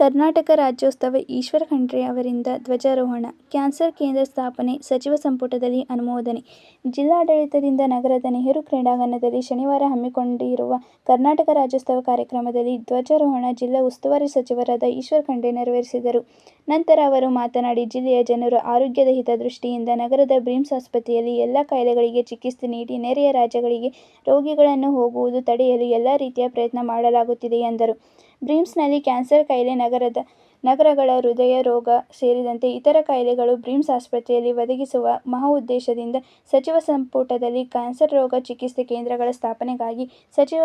ಕರ್ನಾಟಕ ರಾಜ್ಯೋತ್ಸವ ಈಶ್ವರ ಖಂಡ್ರೆ ಅವರಿಂದ ಧ್ವಜಾರೋಹಣ ಕ್ಯಾನ್ಸರ್ ಕೇಂದ್ರ ಸ್ಥಾಪನೆ ಸಚಿವ ಸಂಪುಟದಲ್ಲಿ ಅನುಮೋದನೆ ಜಿಲ್ಲಾಡಳಿತದಿಂದ ನಗರದ ನೆಹರು ಕ್ರೀಡಾಂಗಣದಲ್ಲಿ ಶನಿವಾರ ಹಮ್ಮಿಕೊಂಡಿರುವ ಕರ್ನಾಟಕ ರಾಜ್ಯೋತ್ಸವ ಕಾರ್ಯಕ್ರಮದಲ್ಲಿ ಧ್ವಜಾರೋಹಣ ಜಿಲ್ಲಾ ಉಸ್ತುವಾರಿ ಸಚಿವರಾದ ಈಶ್ವರ ಖಂಡ್ರೆ ನೆರವೇರಿಸಿದರು. ನಂತರ ಅವರು ಮಾತನಾಡಿ, ಜಿಲ್ಲೆಯ ಜನರ ಆರೋಗ್ಯದ ಹಿತದೃಷ್ಟಿಯಿಂದ ನಗರದ ಬ್ರಿಮ್ಸ್ ಆಸ್ಪತ್ರೆಯಲ್ಲಿ ಎಲ್ಲ ಕಾಯಿಲೆಗಳಿಗೆ ಚಿಕಿತ್ಸೆ ನೀಡಿ ನೆರೆಯ ರಾಜ್ಯಗಳಿಗೆ ರೋಗಿಗಳನ್ನು ಹೋಗುವುದು ತಡೆಯಲು ಎಲ್ಲ ರೀತಿಯ ಪ್ರಯತ್ನ ಮಾಡಲಾಗುತ್ತಿದೆ ಎಂದರು. ಬ್ರಿಮ್ಸ್ನಲ್ಲಿ ಕ್ಯಾನ್ಸರ್ ಕಾಯಿಲೆ, ನಗರದ ನಗರಗಳ ಹೃದಯ ರೋಗ ಸೇರಿದಂತೆ ಇತರ ಕಾಯಿಲೆಗಳು ಬ್ರಿಮ್ಸ್ ಆಸ್ಪತ್ರೆಯಲ್ಲಿ ಒದಗಿಸುವ ಮಹೋದ್ದೇಶದಿಂದ ಸಚಿವ ಸಂಪುಟದಲ್ಲಿ ಕ್ಯಾನ್ಸರ್ ರೋಗ ಚಿಕಿತ್ಸೆ ಕೇಂದ್ರಗಳ ಸ್ಥಾಪನೆಗಾಗಿ ಸಚಿವ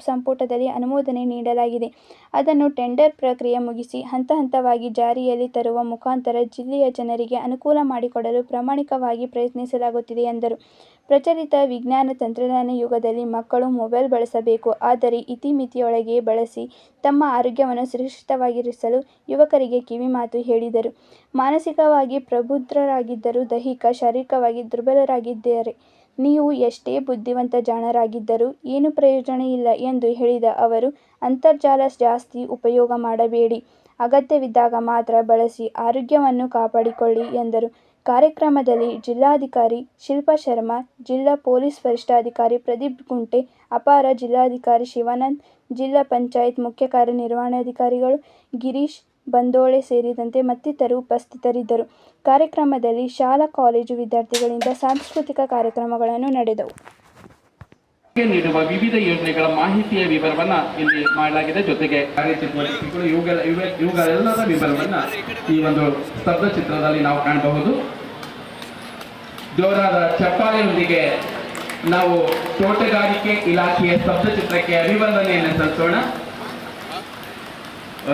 ಸಂಪುಟದಲ್ಲಿ ಅನುಮೋದನೆ ನೀಡಲಾಗಿದೆ. ಅದನ್ನು ಟೆಂಡರ್ ಪ್ರಕ್ರಿಯೆ ಮುಗಿಸಿ ಹಂತ ಹಂತವಾಗಿ ಜಾರಿಯಲ್ಲಿ ತರುವ ಮುಖಾಂತರ ಜಿಲ್ಲೆಯ ಜನರಿಗೆ ಅನುಕೂಲ ಮಾಡಿಕೊಡಲು ಪ್ರಾಮಾಣಿಕವಾಗಿ ಪ್ರಯತ್ನಿಸಲಾಗುತ್ತಿದೆ ಎಂದರು. ಪ್ರಚಲಿತ ವಿಜ್ಞಾನ ತಂತ್ರಜ್ಞಾನ ಯುಗದಲ್ಲಿ ಮಕ್ಕಳು ಮೊಬೈಲ್ ಬಳಸಬೇಕು. ಆದರೆ ಇತಿಮಿತಿಯೊಳಗೆ ಬಳಸಿ ತಮ್ಮ ಆರೋಗ್ಯವನ್ನು ಸುರಕ್ಷಿತವಾಗಿರಿಸಲು ಯುವಕರಿಗೆ ಕಿವಿಮಾತು ಹೇಳಿದರು. ಮಾನಸಿಕವಾಗಿ ಪ್ರಬುದ್ಧರಾಗಿದ್ದರೂ ದೈಹಿಕ, ಶಾರೀರಿಕವಾಗಿ ದುರ್ಬಲರಾಗಿದ್ದಾರೆ. ನೀವು ಎಷ್ಟೇ ಬುದ್ಧಿವಂತ, ಜಾಣರಾಗಿದ್ದರೂ ಏನೂ ಪ್ರಯೋಜನ ಇಲ್ಲ ಎಂದು ಹೇಳಿದ ಅವರು, ಅಂತರ್ಜಾಲ ಜಾಸ್ತಿ ಉಪಯೋಗ ಮಾಡಬೇಡಿ, ಅಗತ್ಯವಿದ್ದಾಗ ಮಾತ್ರ ಬಳಸಿ ಆರೋಗ್ಯವನ್ನು ಕಾಪಾಡಿಕೊಳ್ಳಿ ಎಂದರು. ಕಾರ್ಯಕ್ರಮದಲ್ಲಿ ಜಿಲ್ಲಾಧಿಕಾರಿ ಶಿಲ್ಪಾ ಶರ್ಮಾ, ಜಿಲ್ಲಾ ಪೊಲೀಸ್ ವರಿಷ್ಠಾಧಿಕಾರಿ ಪ್ರದೀಪ್ ಕುಂಟೆ, ಅಪಾರ ಜಿಲ್ಲಾಧಿಕಾರಿ ಶಿವಾನಂದ್, ಜಿಲ್ಲಾ ಪಂಚಾಯತ್ ಮುಖ್ಯ ಕಾರ್ಯನಿರ್ವಹಣಾಧಿಕಾರಿಗಳು ಗಿರೀಶ್ ಬಂದೋಳೆ ಸೇರಿದಂತೆ ಮತ್ತಿತರರು ಉಪಸ್ಥಿತರಿದ್ದರು. ಕಾರ್ಯಕ್ರಮದಲ್ಲಿ ಶಾಲಾ ಕಾಲೇಜು ವಿದ್ಯಾರ್ಥಿಗಳಿಂದ ಸಾಂಸ್ಕೃತಿಕ ಕಾರ್ಯಕ್ರಮಗಳನ್ನು ನಡೆದವು. ನೀಡುವ ವಿವಿಧ ಯೋಜನೆಗಳ ಮಾಹಿತಿಯ ವಿವರವನ್ನ ಇಲ್ಲಿ ಮಾಡಲಾಗಿದೆ. ಜೊತೆಗೆ ಕಾರ್ಯಚಟುವಟಿಕೆಗಳು ಇವುಗಳ, ಇವ- ಇವುಗಳೆಲ್ಲದ ವಿವರವನ್ನ ಈ ಒಂದು ಸ್ತಬ್ಧ ಚಿತ್ರದಲ್ಲಿ ನಾವು ಕಾಣಬಹುದು. ಜೋರಾದ ಚಪ್ಪಾಳೆಯೊಂದಿಗೆ ನಾವು ತೋಟಗಾರಿಕೆ ಇಲಾಖೆಯ ಸ್ತಬ್ಧ ಚಿತ್ರಕ್ಕೆ ಅಭಿವಂದನೆಯನ್ನು ಸಲ್ಲಿಸೋಣ.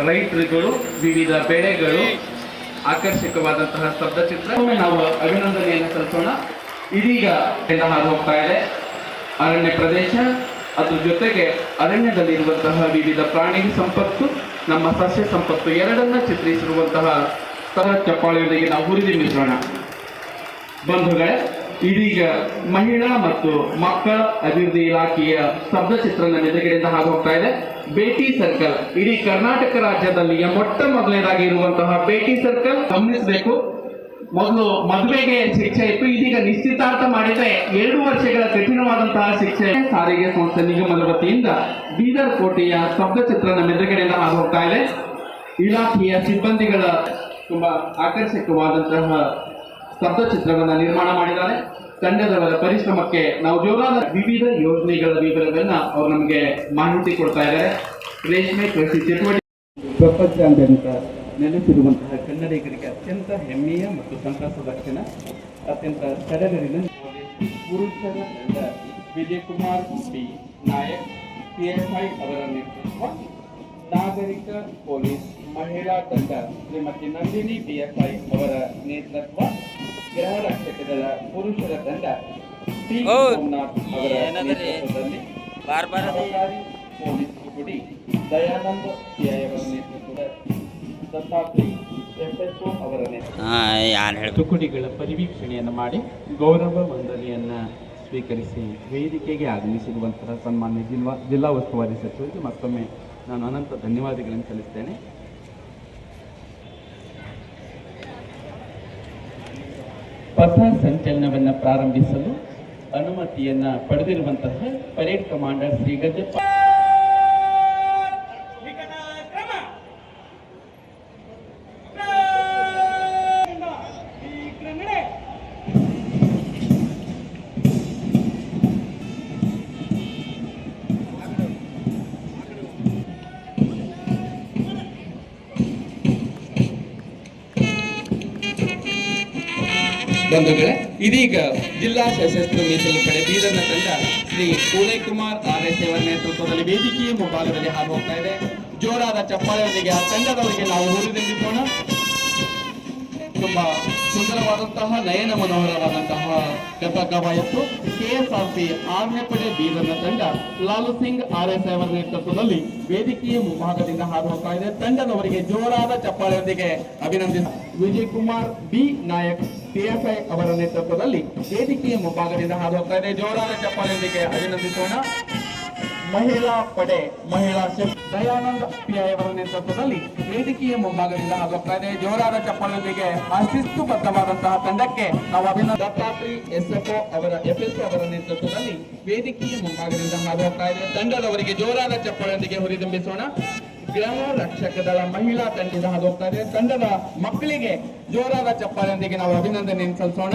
ರೈತರುಗಳು, ವಿವಿಧ ಬೆಳೆಗಳು ಆಕರ್ಷಕವಾದಂತಹ ಸ್ತಬ್ಧ ಚಿತ್ರ ನಾವು ಅಭಿನಂದನೆಯನ್ನು ಸಲ್ಲಿಸೋಣ. ಇದೀಗ ಹಾದು ಹೋಗ್ತಾ ಇದೆ. ಅರಣ್ಯ ಪ್ರದೇಶ, ಅದ್ರ ಜೊತೆಗೆ ಅರಣ್ಯದಲ್ಲಿರುವಂತಹ ವಿವಿಧ ಪ್ರಾಣಿ ಸಂಪತ್ತು, ನಮ್ಮ ಸಸ್ಯ ಸಂಪತ್ತು ಎರಡನ್ನ ಚಿತ್ರಿಸಿರುವಂತಹ ಸ್ಥಳ ಚಪ್ಪಾಳೆಯೊಂದಿಗೆ ನಾವು ಹುರಿದುಂಬಿಸೋಣ ಬಂಧುಗಳ, ಇದೀಗ ಮಹಿಳಾ ಮತ್ತು ಮಕ್ಕಳ ಅಭಿವೃದ್ಧಿ ಇಲಾಖೆಯ ಸ್ತಬ್ಧ ಚಿತ್ರ ನನ್ನ ಎದುರುಗಡೆಯಿಂದ ಹಾದು ಹೋಗ್ತಾ ಇದೆ. ಬೇಟಿ ಸರ್ಕಲ್, ಇಡೀ ಕರ್ನಾಟಕ ರಾಜ್ಯದಲ್ಲಿಯ ಮೊಟ್ಟ ಮೊದಲನೇದಾಗಿ ಇರುವಂತಹ ಬೇಟಿ ಸರ್ಕಲ್, ಗಮನಿಸಬೇಕು. ಮೊದಲು ಮದುವೆಗೆ ಶಿಕ್ಷೆ ಇತ್ತು. ಇದೀಗ ನಿಶ್ಚಿತಾರ್ಥ ಮಾಡಿದ್ರೆ ಎರಡು ವರ್ಷಗಳ ಕಠಿಣವಾದಂತಹ ಶಿಕ್ಷೆ. ಸಾರಿಗೆ ಸಂಸ್ಥೆ ನಿಗಮದ ವತಿಯಿಂದ ಬೀದರ್ ಕೋಟೆಯ ಸ್ತಬ್ಧ ಚಿತ್ರ ನಮ್ಮ ಎದುರುಗಡೆಯಿಂದ ಹಾದು ಹೋಗ್ತಾ ಇದೆ. ಇಲಾಖೆಯ ಸಿಬ್ಬಂದಿಗಳ ತುಂಬಾ ಆಕರ್ಷಕವಾದಂತಹ ಸ್ತಬ್ಧ ಚಿತ್ರವನ್ನು ನಿರ್ಮಾಣ ಮಾಡಿದ್ದಾರೆ. ತಂಡದವರ ಪರಿಶ್ರಮಕ್ಕೆ ನಾವು ಜೋರಾದ ವಿವಿಧ ಯೋಜನೆಗಳ ವಿವರಗಳನ್ನ ಅವರು ನಮಗೆ ಮಾಹಿತಿ ಕೊಡ್ತಾ ಇದ್ದಾರೆ. ರೇಷ್ಮೆ ಕೃಷಿ ಚಟುವಟಿಕೆ. ಪ್ರಪಂಚಾದ್ಯಂತ ನೆಲೆಸಿರುವಂತಹ ಕನ್ನಡಿಗರಿಗೆ ಅತ್ಯಂತ ಹೆಮ್ಮೆಯ ಮತ್ತು ಸಂತಸದ ಕ್ಷಣ ಅತ್ಯಂತ ಸಡಗರಿನ ಪುರುಷರ ತಂಡ ವಿಜಯಕುಮಾರ್ ಬಿ ನಾಯಕ್ ಪಿಎಸ್ಐ ಅವರ ನೇತೃತ್ವ ನಾಗರಿಕ ಪೊಲೀಸ್ ಮಹಿಳಾ ತಂಡ ಶ್ರೀಮತಿ ನಂದಿನಿ ಐ ಅವರ ನೇತೃತ್ವ ಗೃಹ ರಕ್ಷಕಗಳ ಪುರುಷರ ತಂಡ ಟಿ ಓ, ಸೋಮನಾಥ್ ಅವರ? ನೇತೃತ್ವದಲ್ಲಿ. ಸರ್ಕಾರಿ ಪೊಲೀಸ್ ತುಕಡಿ ದಯಾನಂದ ಸಿಐ ಅವರ ನೇತೃತ್ವದ ಯಾರು ತುಕಡಿಗಳ ಪರಿವೀಕ್ಷಣೆಯನ್ನು ಮಾಡಿ ಗೌರವ ವಂದನೆಯನ್ನು ಸ್ವೀಕರಿಸಿ ವೇದಿಕೆಗೆ ಆಗಮಿಸಿರುವಂತಹ ಸನ್ಮಾನ್ಯ ಜಿಲ್ಲಾ ಜಿಲ್ಲಾ ಉಸ್ತುವಾರಿ ಸಚಿವರಿಗೆ ಮತ್ತೊಮ್ಮೆ ನಾನು ಅನಂತ ಧನ್ಯವಾದಗಳನ್ನು ಸಲ್ಲಿಸ್ತೇನೆ. ಪಥ ಸಂಚಲನವನ್ನು ಪ್ರಾರಂಭಿಸಲು ಅನುಮತಿಯನ್ನ ಪಡೆದಿರುವಂತಹ ಪರೇಡ್ ಕಮಾಂಡರ್ ಶ್ರೀ ಗಜಪ್ಪ ಬಂಧುಗಳೇ, ಇದೀಗ ಜಿಲ್ಲಾ ಸಶಸ್ತ್ರ ಮೀಸಲು ಪಡೆ ಬೀದರ್ನ ತಂಡ ಶ್ರೀ ಉದಯ್ ಕುಮಾರ್ ಆರ್ ಎಸ್ ಅವರ ನೇತೃತ್ವದಲ್ಲಿ ವೇದಿಕೆಯ ಮುಂಭಾಗದಲ್ಲಿ ಹಾದು ಹೋಗ್ತಾ ಇದೆ. ಜೋರಾದ ಚಪ್ಪಾಳೆಯೊಂದಿಗೆ ಆ ತಂಡದವರಿಗೆ ನಾವು ಹುರಿದುಂಬಿಸೋಣ ತುಂಬಾ ಸುಂದರವಾದಂತಹ ನಯನ ಮನೋಹರವಾದಂತಹ ಕವಾಯತ್ತು ಕೆಎಸ್ಆರ್ಪಿ ಆರನೇ ಪಡೆ ಬೀದರ್ನ ತಂಡ ಲಾಲು ಸಿಂಗ್ ಆರ್ ಎಸ್ ಅವರ ನೇತೃತ್ವದಲ್ಲಿ ವೇದಿಕೆಯ ಮುಂಭಾಗದಿಂದ ಹಾದು ಹೋಗ್ತಾ ಇದೆ. ತಂಡದವರಿಗೆ ಜೋರಾದ ಚಪ್ಪಾಳೆಯೊಂದಿಗೆ ಅಭಿನಂದಿಸ, ವಿಜಯ್ ಕುಮಾರ್, ಬಿ ನಾಯಕ್ ಪಿಎಫ್ಐ ಅವರ ನೇತೃತ್ವದಲ್ಲಿ ವೇದಿಕೆಯ ಮುಂಭಾಗದಿಂದ ಹಾದು ಹೋಗ್ತಾ ಇದೆ. ಜೋರಾದ ಚಪ್ಪಾಳೆಯೊಂದಿಗೆ ಅಭಿನಂದಿಸೋಣ. ಮಹಿಳಾ ಪಡೆ, ಮಹಿಳಾ ದಯಾನಂದ ಪಿಐ ಅವರ ನೇತೃತ್ವದಲ್ಲಿ ವೇದಿಕೆಯ ಮುಂಭಾಗದಿಂದ ಹೋಗ್ತಾ ಇದೆ. ಜೋರಾದ ಚಪ್ಪಲೊಂದಿಗೆ ಅಶಿಸ್ತುಬದ್ಧವಾದಂತಹ ತಂಡಕ್ಕೆ ನಾವು ಅಭಿನಂದ ದತ್ತಾತ್ರಿ ಎಸ್ಎಫ್ಒ ಅವರ ಎಫ್ಎಸ್ಒ ಅವರ ನೇತೃತ್ವದಲ್ಲಿ ವೇದಿಕೆಯ ಮುಂಭಾಗದಿಂದ ಹಾದು ಹೋಗ್ತಾ ಇದೆ. ತಂಡದವರಿಗೆ ಜೋರಾದ ಚಪ್ಪಲೊಂದಿಗೆ ಹುರಿದುಂಬಿಸೋಣ. ಗ್ರಾಮ ರಕ್ಷಕ ದಳ ಮಹಿಳಾ ತಂಡದ ಹಾದು ಹೋಗ್ತಾ ಇದೆ ತಂಡದ ಮಕ್ಕಳಿಗೆ ಜೋರಾದ ಚಪ್ಪಾಳೆಯೊಂದಿಗೆ ನಾವು ಅಭಿನಂದನೆ ಸಲ್ಲಿಸೋಣ.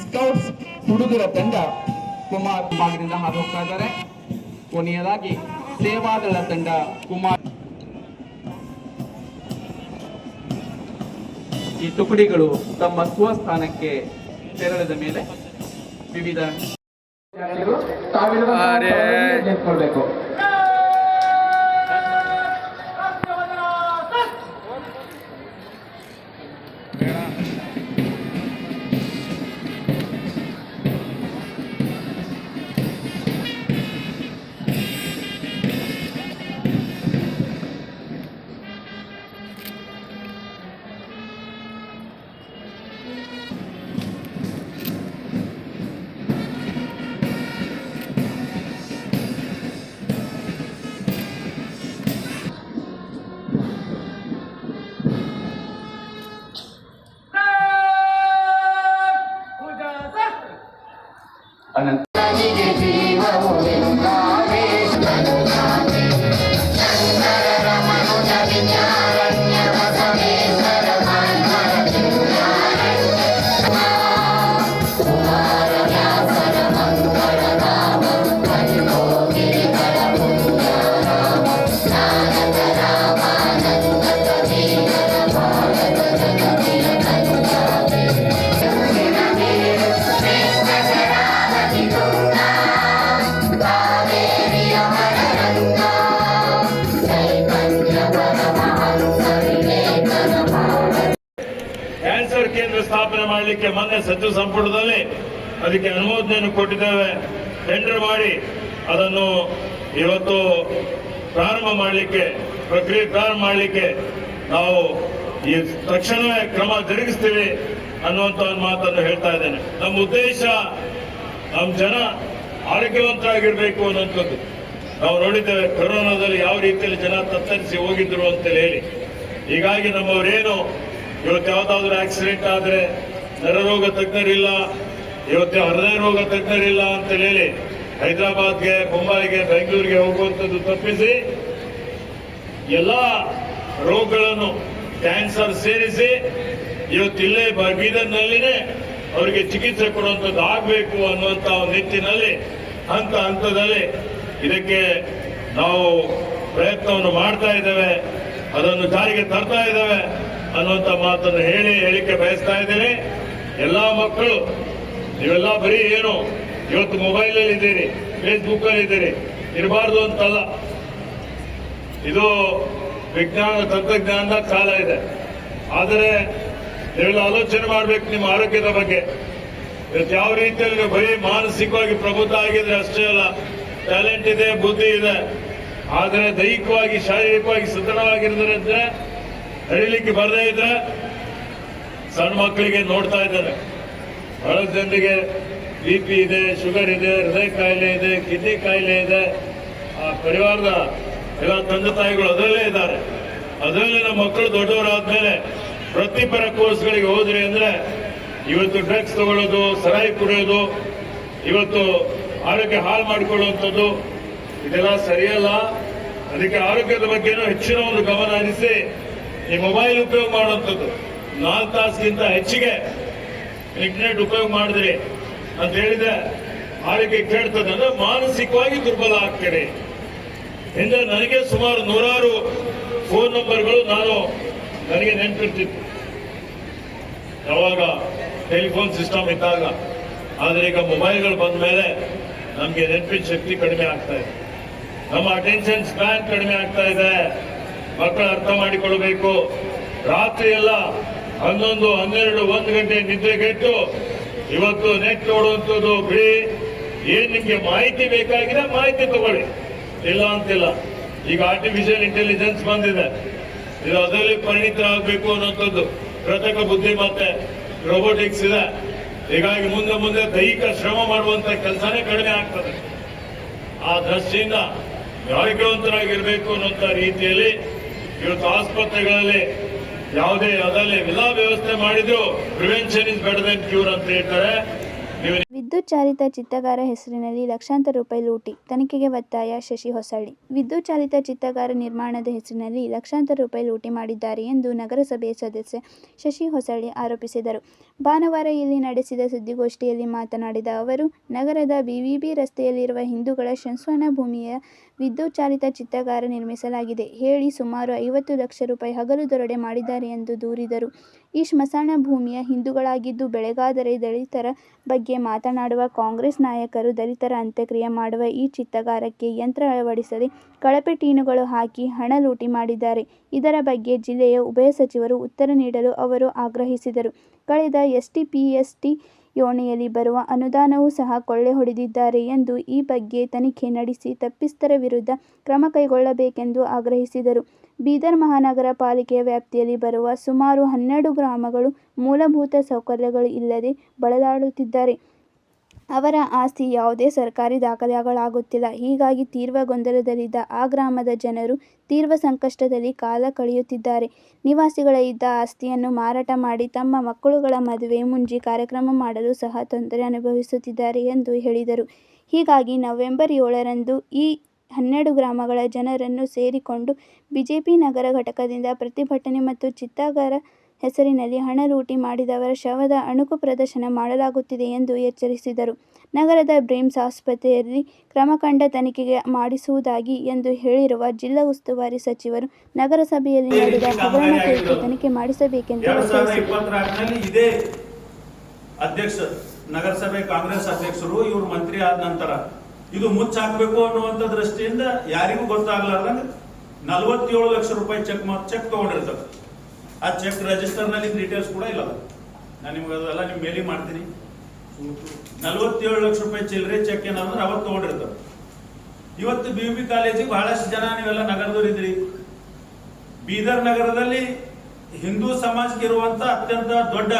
ಸ್ಕೌಟ್ಸ್ ಹುಡುಗರ ತಂಡ ಕುಮಾರ್ ಭಾಗದಿಂದ ಹಾದು ಹೋಗ್ತಾ ಇದ್ದಾರೆ. ಕೊನೆಯದಾಗಿ ಸೇವಾದಳ ತಂಡ ಕುಮಾರ್. ಈ ತುಕಡಿಗಳು ತಮ್ಮ ಸ್ವಸ್ಥಾನಕ್ಕೆ ತೆರಳಿದ ಮೇಲೆ ವಿವಿಧ ಗೆದ್ಕೊಳ್ಬೇಕು ಮಾಡಲಿಕ್ಕೆ ಮೊನ್ನೆ ಸಚಿವ ಸಂಪುಟದಲ್ಲಿ ಅದಕ್ಕೆ ಅನುಮೋದನೆಯನ್ನು ಕೊಟ್ಟಿದ್ದೇವೆ. ಟೆಂಡರ್ ಮಾಡಿ ಅದನ್ನು ಇವತ್ತು ಪ್ರಾರಂಭ ಮಾಡಲಿಕ್ಕೆ, ಪ್ರಕ್ರಿಯೆ ಪ್ರಾರಂಭ ಮಾಡಲಿಕ್ಕೆ ನಾವು ಈ ತಕ್ಷಣವೇ ಕ್ರಮ ಜರುಗಿಸ್ತೀವಿ ಅನ್ನುವಂಥ ಒಂದು ಮಾತನ್ನು ಹೇಳ್ತಾ ಇದ್ದೇನೆ. ನಮ್ಮ ಉದ್ದೇಶ ನಮ್ಮ ಜನ ಆರೋಗ್ಯವಂತರಾಗಿರಬೇಕು ಅನ್ನುವಂಥದ್ದು. ನಾವು ನೋಡಿದ್ದೇವೆ ಕೊರೋನಾದಲ್ಲಿ ಯಾವ ರೀತಿಯಲ್ಲಿ ಜನ ತತ್ತರಿಸಿ ಹೋಗಿದ್ರು ಅಂತೇಳಿ ಹೇಳಿ. ಹೀಗಾಗಿ ನಮ್ಮವರೇನು, ಇವತ್ತು ಯಾವುದಾದ್ರೂ ಆಕ್ಸಿಡೆಂಟ್ ಆದ್ರೆ ನರರೋಗ ತಜ್ಞರಿಲ್ಲ. ಇವತ್ತು ಹೃದಯ ರೋಗ ತಜ್ಞರಿಲ್ಲ ಅಂತ ಹೇಳಿ ಹೈದರಾಬಾದ್ಗೆ, ಮುಂಬೈಗೆ, ಬೆಂಗಳೂರಿಗೆ ಹೋಗುವಂಥದ್ದು ತಪ್ಪಿಸಿ, ಎಲ್ಲ ರೋಗಗಳನ್ನು ಕ್ಯಾನ್ಸರ್ ಸೇರಿಸಿ ಇವತ್ತಿಲ್ಲೇ ಬೀದರ್ನಲ್ಲಿನೇ ಅವರಿಗೆ ಚಿಕಿತ್ಸೆ ಕೊಡುವಂಥದ್ದು ಆಗಬೇಕು ಅನ್ನುವಂಥ ನಿಟ್ಟಿನಲ್ಲಿ, ಹಂತ ಹಂತದಲ್ಲಿ ಇದಕ್ಕೆ ನಾವು ಪ್ರಯತ್ನವನ್ನು ಮಾಡ್ತಾ ಇದ್ದೇವೆ. ಅದನ್ನು ಜಾರಿಗೆ ತರ್ತಾ ಇದ್ದೇವೆ ಅನ್ನುವಂಥ ಮಾತನ್ನು ಹೇಳಿ, ಹೇಳಿಕೆ ಬಯಸ್ತಾ ಇದ್ದೇನೆ. ಎಲ್ಲಾ ಮಕ್ಕಳು, ನೀವೆಲ್ಲ ಬರೀ ಏನು, ಇವತ್ತು ಮೊಬೈಲ್ ಅಲ್ಲಿ ಇದ್ದೀರಿ ಫೇಸ್ಬುಕ್ ಅಲ್ಲಿ ಇದ್ದೀರಿ, ಇರಬಾರ್ದು ಅಂತಲ್ಲ. ಇದು ವಿಜ್ಞಾನ, ತಂತ್ರಜ್ಞಾನದ ಕಾಲ ಇದೆ. ಆದರೆ ನೀವೆಲ್ಲ ಆಲೋಚನೆ ಮಾಡ್ಬೇಕು ನಿಮ್ಮ ಆರೋಗ್ಯದ ಬಗ್ಗೆ. ಇವತ್ತು ಯಾವ ರೀತಿಯಲ್ಲಿ ನೀವು ಬರೀ ಮಾನಸಿಕವಾಗಿ ಪ್ರಬುದ್ಧ ಆಗಿದ್ರೆ ಅಷ್ಟೇ ಅಲ್ಲ ಟ್ಯಾಲೆಂಟ್ ಇದೆ, ಬುದ್ಧಿ ಇದೆ. ಆದರೆ ದೈಹಿಕವಾಗಿ, ಶಾರೀರಿಕವಾಗಿ ಸದೃಢವಾಗಿರಿದ್ರೆ ಹರಿಲಿಕ್ಕೆ ಬರದೇ ಇದ್ರೆ ಸಣ್ಣ ಮಕ್ಕಳಿಗೆ ನೋಡ್ತಾ ಇದ್ದಾರೆ. ಬಹಳ ಜನರಿಗೆ ಬಿ ಪಿ ಇದೆ, ಶುಗರ್ ಇದೆ, ಹೃದಯ ಕಾಯಿಲೆ ಇದೆ, ಕಿಡ್ನಿ ಕಾಯಿಲೆ ಇದೆ. ಆ ಪರಿವಾರದ ಎಲ್ಲ ತಂದೆ ತಾಯಿಗಳು ಅದರಲ್ಲೇ ಇದ್ದಾರೆ. ಅದರಲ್ಲೇ ನಮ್ಮ ಮಕ್ಕಳು ದೊಡ್ಡವರಾದ್ಮೇಲೆ ವೃತ್ತಿಪರ ಕೋರ್ಸ್ಗಳಿಗೆ ಹೋದ್ರಿ ಅಂದ್ರೆ ಇವತ್ತು ಡ್ರಗ್ಸ್ ತಗೊಳ್ಳೋದು, ಸರಾಯಿ ಕುಡಿಯೋದು, ಇವತ್ತು ಆರೋಗ್ಯ ಹಾಳು ಮಾಡಿಕೊಳ್ಳುವಂಥದ್ದು, ಇದೆಲ್ಲ ಸರಿಯಲ್ಲ. ಅದಕ್ಕೆ ಆರೋಗ್ಯದ ಬಗ್ಗೆನೂ ಹೆಚ್ಚಿನ ಒಂದು ಗಮನ ಹರಿಸಿ ಈ ಮೊಬೈಲ್ ಉಪಯೋಗ ಮಾಡುವಂಥದ್ದು. ನಾಲ್ಕು ತಾಸಿಗಿಂತ ಹೆಚ್ಚಿಗೆ ಇಂಟರ್ನೆಟ್ ಉಪಯೋಗ ಮಾಡಿದ್ರಿ ಅಂತ ಹೇಳಿದ್ರೆ ಆರೋಗ್ಯ ಕೇಳ್ತದೆ. ಅಂದ್ರೆ ಮಾನಸಿಕವಾಗಿ ದುರ್ಬಲ ಆಗ್ತೀರಿ. ಹಿಂದೆ ನನಗೆ ಸುಮಾರು ನೂರಾರು ಫೋನ್ ನಂಬರ್ಗಳು ನಾನು ನನಗೆ ನೆನಪಿರ್ತಿತ್ತು. ಯಾವಾಗ ಟೆಲಿಫೋನ್ ಸಿಸ್ಟಮ್ ಇದ್ದಾಗ. ಆದರೆ ಈಗ ಮೊಬೈಲ್ಗಳು ಬಂದ ಮೇಲೆ ನಮಗೆ ನೆನಪಿನ ಶಕ್ತಿ ಕಡಿಮೆ ಆಗ್ತಾ ಇದೆ. ನಮ್ಮ ಅಟೆನ್ಷನ್ ಸ್ಪ್ಯಾನ್ ಕಡಿಮೆ ಆಗ್ತಾ ಇದೆ. ಮಕ್ಕಳು ಅರ್ಥ ಮಾಡಿಕೊಳ್ಬೇಕು. ರಾತ್ರಿ ಎಲ್ಲ ಹನ್ನೊಂದು, ಹನ್ನೆರಡು, ಒಂದು ಗಂಟೆ ನಿದ್ರೆಗೆಟ್ಟು ಇವತ್ತು ನೆಟ್ ನೋಡುವಂಥದ್ದು ಬಿಡಿ. ಏನ್ ನಿಮ್ಗೆ ಮಾಹಿತಿ ಬೇಕಾಗಿದೆ ಮಾಹಿತಿ ತಗೊಳ್ಳಿ. ಇಲ್ಲ ಅಂತಿಲ್ಲ. ಈಗ ಆರ್ಟಿಫಿಷಿಯಲ್ ಇಂಟೆಲಿಜೆನ್ಸ್ ಬಂದಿದೆ. ಇದು ಅದರಲ್ಲಿ ಪರಿಣಿತ ಆಗಬೇಕು ಅನ್ನೋಂಥದ್ದು. ಕೃತಕ ಬುದ್ಧಿಮತ್ತೆ ರೋಬೋಟಿಕ್ಸ್ ಇದೆ. ಹೀಗಾಗಿ ಮುಂದೆ ಮುಂದೆ ದೈಹಿಕ ಶ್ರಮ ಮಾಡುವಂತ ಕೆಲಸನೇ ಕಡಿಮೆ ಆಗ್ತದೆ. ಆ ದೃಷ್ಟಿಯಿಂದ ಆರೋಗ್ಯವಂತರಾಗಿರ್ಬೇಕು ಅನ್ನುವಂತ ರೀತಿಯಲ್ಲಿ ಇವತ್ತು ಆಸ್ಪತ್ರೆಗಳಲ್ಲಿ ಯಾವುದೇ ಅದರಲ್ಲಿ ಎಲ್ಲ ವ್ಯವಸ್ಥೆ ಮಾಡಿದ್ರು prevention is better than cure ಅಂತ ಹೇಳ್ತಾರೆ. ನೀವು ವಿದ್ಯುತ್ ಚಾಲಿತ ಚಿತ್ತಗಾರ ಹೆಸರಿನಲ್ಲಿ ಲಕ್ಷಾಂತರ ರೂಪಾಯಿ ಲೂಟಿ, ತನಿಖೆಗೆ ಒತ್ತಾಯ ಶಶಿ ಹೊಸಳ್ಳಿ. ವಿದ್ಯುತ್ ಚಾಲಿತ ಚಿತ್ತಗಾರ ನಿರ್ಮಾಣದ ಹೆಸರಿನಲ್ಲಿ ಲಕ್ಷಾಂತರ ರೂಪಾಯಿ ಲೂಟಿ ಮಾಡಿದ್ದಾರೆ ಎಂದು ನಗರಸಭೆ ಸದಸ್ಯ ಶಶಿ ಹೊಸಳ್ಳಿ ಆರೋಪಿಸಿದರು. ಭಾನುವಾರ ಇಲ್ಲಿ ನಡೆಸಿದ ಸುದ್ದಿಗೋಷ್ಠಿಯಲ್ಲಿ ಮಾತನಾಡಿದ ಅವರು, ನಗರದ ಬಿವಿಬಿ ರಸ್ತೆಯಲ್ಲಿರುವ ಹಿಂದೂಗಳ ಶಂಸ್ವನ ಭೂಮಿಯ ವಿದ್ಯುತ್ ಚಾಲಿತ ಚಿತ್ತಗಾರ ನಿರ್ಮಿಸಲಾಗಿದೆ. ಹೇಳಿ ಸುಮಾರು ಐವತ್ತು ಲಕ್ಷ ರೂಪಾಯಿ ಹಗಲು ದೊರಡೆ ಮಾಡಿದ್ದಾರೆ ಎಂದು ದೂರಿದರು. ಈ ಸ್ಮಶಾನ ಭೂಮಿಯ ಹಿಂದೂಗಳಾಗಿದ್ದು, ಬೆಳಗಾದರೆ ದಲಿತರ ಬಗ್ಗೆ ಮಾತನಾಡುವ ಕಾಂಗ್ರೆಸ್ ನಾಯಕರು ದಲಿತರ ಅಂತ್ಯಕ್ರಿಯೆ ಮಾಡುವ ಈ ಚಿತ್ತಗಾರಕ್ಕೆ ಯಂತ್ರ ಅಳವಡಿಸದೆ ಕಳಪೆ ಟೀನುಗಳು ಹಾಕಿ ಹಣ ಲೂಟಿ ಮಾಡಿದ್ದಾರೆ. ಇದರ ಬಗ್ಗೆ ಜಿಲ್ಲೆಯ ಉಭಯ ಸಚಿವರು ಉತ್ತರ ನೀಡಲು ಅವರು ಆಗ್ರಹಿಸಿದರು. ಕಳೆದ ಎಸ್ಟಿಪಿಎಸ್ಟಿ ಯೋಣೆಯಲ್ಲಿ ಬರುವ ಅನುದಾನವೂ ಸಹ ಕೊಳ್ಳೆ ಹೊಡೆದಿದ್ದಾರೆ ಎಂದು ಈ ಬಗ್ಗೆ ತನಿಖೆ ನಡೆಸಿ ತಪ್ಪಿಸ್ಥರ ವಿರುದ್ಧ ಕ್ರಮ ಕೈಗೊಳ್ಳಬೇಕೆಂದು ಆಗ್ರಹಿಸಿದರು. ಬೀದರ್ ಮಹಾನಗರ ಪಾಲಿಕೆಯ ವ್ಯಾಪ್ತಿಯಲ್ಲಿ ಬರುವ ಸುಮಾರು ಹನ್ನೆರಡು ಗ್ರಾಮಗಳು ಮೂಲಭೂತ ಸೌಕರ್ಯಗಳು ಇಲ್ಲದೆ ಬಳಲಾಡುತ್ತಿದ್ದಾರೆ. ಅವರ ಆಸ್ತಿ ಯಾವುದೇ ಸರ್ಕಾರಿ ದಾಖಲೆಗಳಾಗುತ್ತಿಲ್ಲ. ಹೀಗಾಗಿ ತೀವ್ರ ಗೊಂದಲದಲ್ಲಿದ್ದ ಆ ಗ್ರಾಮದ ಜನರು ತೀವ್ರ ಸಂಕಷ್ಟದಲ್ಲಿ ಕಾಲ ಕಳೆಯುತ್ತಿದ್ದಾರೆ. ನಿವಾಸಿಗಳ ಇದ್ದ ಆಸ್ತಿಯನ್ನು ಮಾರಾಟ ಮಾಡಿ ತಮ್ಮ ಮಕ್ಕಳುಗಳ ಮದುವೆ ಮುಂಜಿ ಕಾರ್ಯಕ್ರಮ ಮಾಡಲು ಸಹ ತೊಂದರೆ ಅನುಭವಿಸುತ್ತಿದ್ದಾರೆ ಎಂದು ಹೇಳಿದರು. ಹೀಗಾಗಿ ನವೆಂಬರ್ ಏಳರಂದು ಈ ಹನ್ನೆರಡು ಗ್ರಾಮಗಳ ಜನರನ್ನು ಸೇರಿಕೊಂಡು ಬಿಜೆಪಿ ನಗರ ಘಟಕದಿಂದ ಪ್ರತಿಭಟನೆ ಮತ್ತು ಚಿತ್ತಾಗಾರ ಹೆಸರಿನಲ್ಲಿ ಹಣ ಲೂಟಿ ಮಾಡಿದವರ ಶವದ ಅಣುಕು ಪ್ರದರ್ಶನ ಮಾಡಲಾಗುತ್ತಿದೆ ಎಂದು ಎಚ್ಚರಿಸಿದರು. ನಗರದ ಬ್ರೇಮ್ಸ್ ಆಸ್ಪತ್ರೆಯಲ್ಲಿ ಕ್ರಮ ಕಂಡ ತನಿಖೆಗೆ ಮಾಡಿಸುವುದಾಗಿ ಎಂದು ಹೇಳಿರುವ ಜಿಲ್ಲಾ ಉಸ್ತುವಾರಿ ಸಚಿವರು, ನಗರಸಭೆಯಲ್ಲಿ ನಡೆದ ಹಗರಣ ಕುರಿತು ತನಿಖೆ ಮಾಡಿಸಬೇಕೆಂದು ಅಧ್ಯಕ್ಷ, ನಗರಸಭೆ ಕಾಂಗ್ರೆಸ್ ಅಧ್ಯಕ್ಷರು, ಇವರು ಮಂತ್ರಿ ಆದ ನಂತರ ಇದು ಮುಚ್ಚಾಕಬೇಕು ಅನ್ನುವಂತ ದೃಷ್ಟಿಯಿಂದ ಯಾರಿಗೂ ಗೊತ್ತಾಗ್ಲಾರ್ದಂಗ ನಲವತ್ತೇಳು ಲಕ್ಷ ರೂಪಾಯಿ ಚೆಕ್ ಚೆಕ್ ತಗೊಂಡಿರ್ತಾರೆ. ಆ ಚೆಕ್ ರಿಜಿಸ್ಟರ್ನಲ್ಲಿ ಡೀಟೇಲ್ಸ್ ಕೂಡ ಇಲ್ಲ ನಾನು ನಿಮ್ಗೆ ಅದೆಲ್ಲ ನಿಮ್ಮ ಮೇಲಿ ಮಾಡ್ತೀನಿ. ನಲವತ್ತೇಳು ಲಕ್ಷ ರೂಪಾಯಿ ಚಿಲ್ಲರೆ ಚೆಕ್ ಏನಂದ್ರೆ ಅವತ್ತು ತಗೊಂಡಿರ್ತಾರೆ. ಇವತ್ತು ಬಿ ಬಿ ಕಾಲೇಜಿಗೆ ಬಹಳಷ್ಟು ಜನ ನೀವೆಲ್ಲ ನಗರದವ್ರು ಇದ್ರಿ ಬೀದರ್ ನಗರದಲ್ಲಿ ಹಿಂದೂ ಸಮಾಜಕ್ಕೆ ಇರುವಂತ ಅತ್ಯಂತ ದೊಡ್ಡ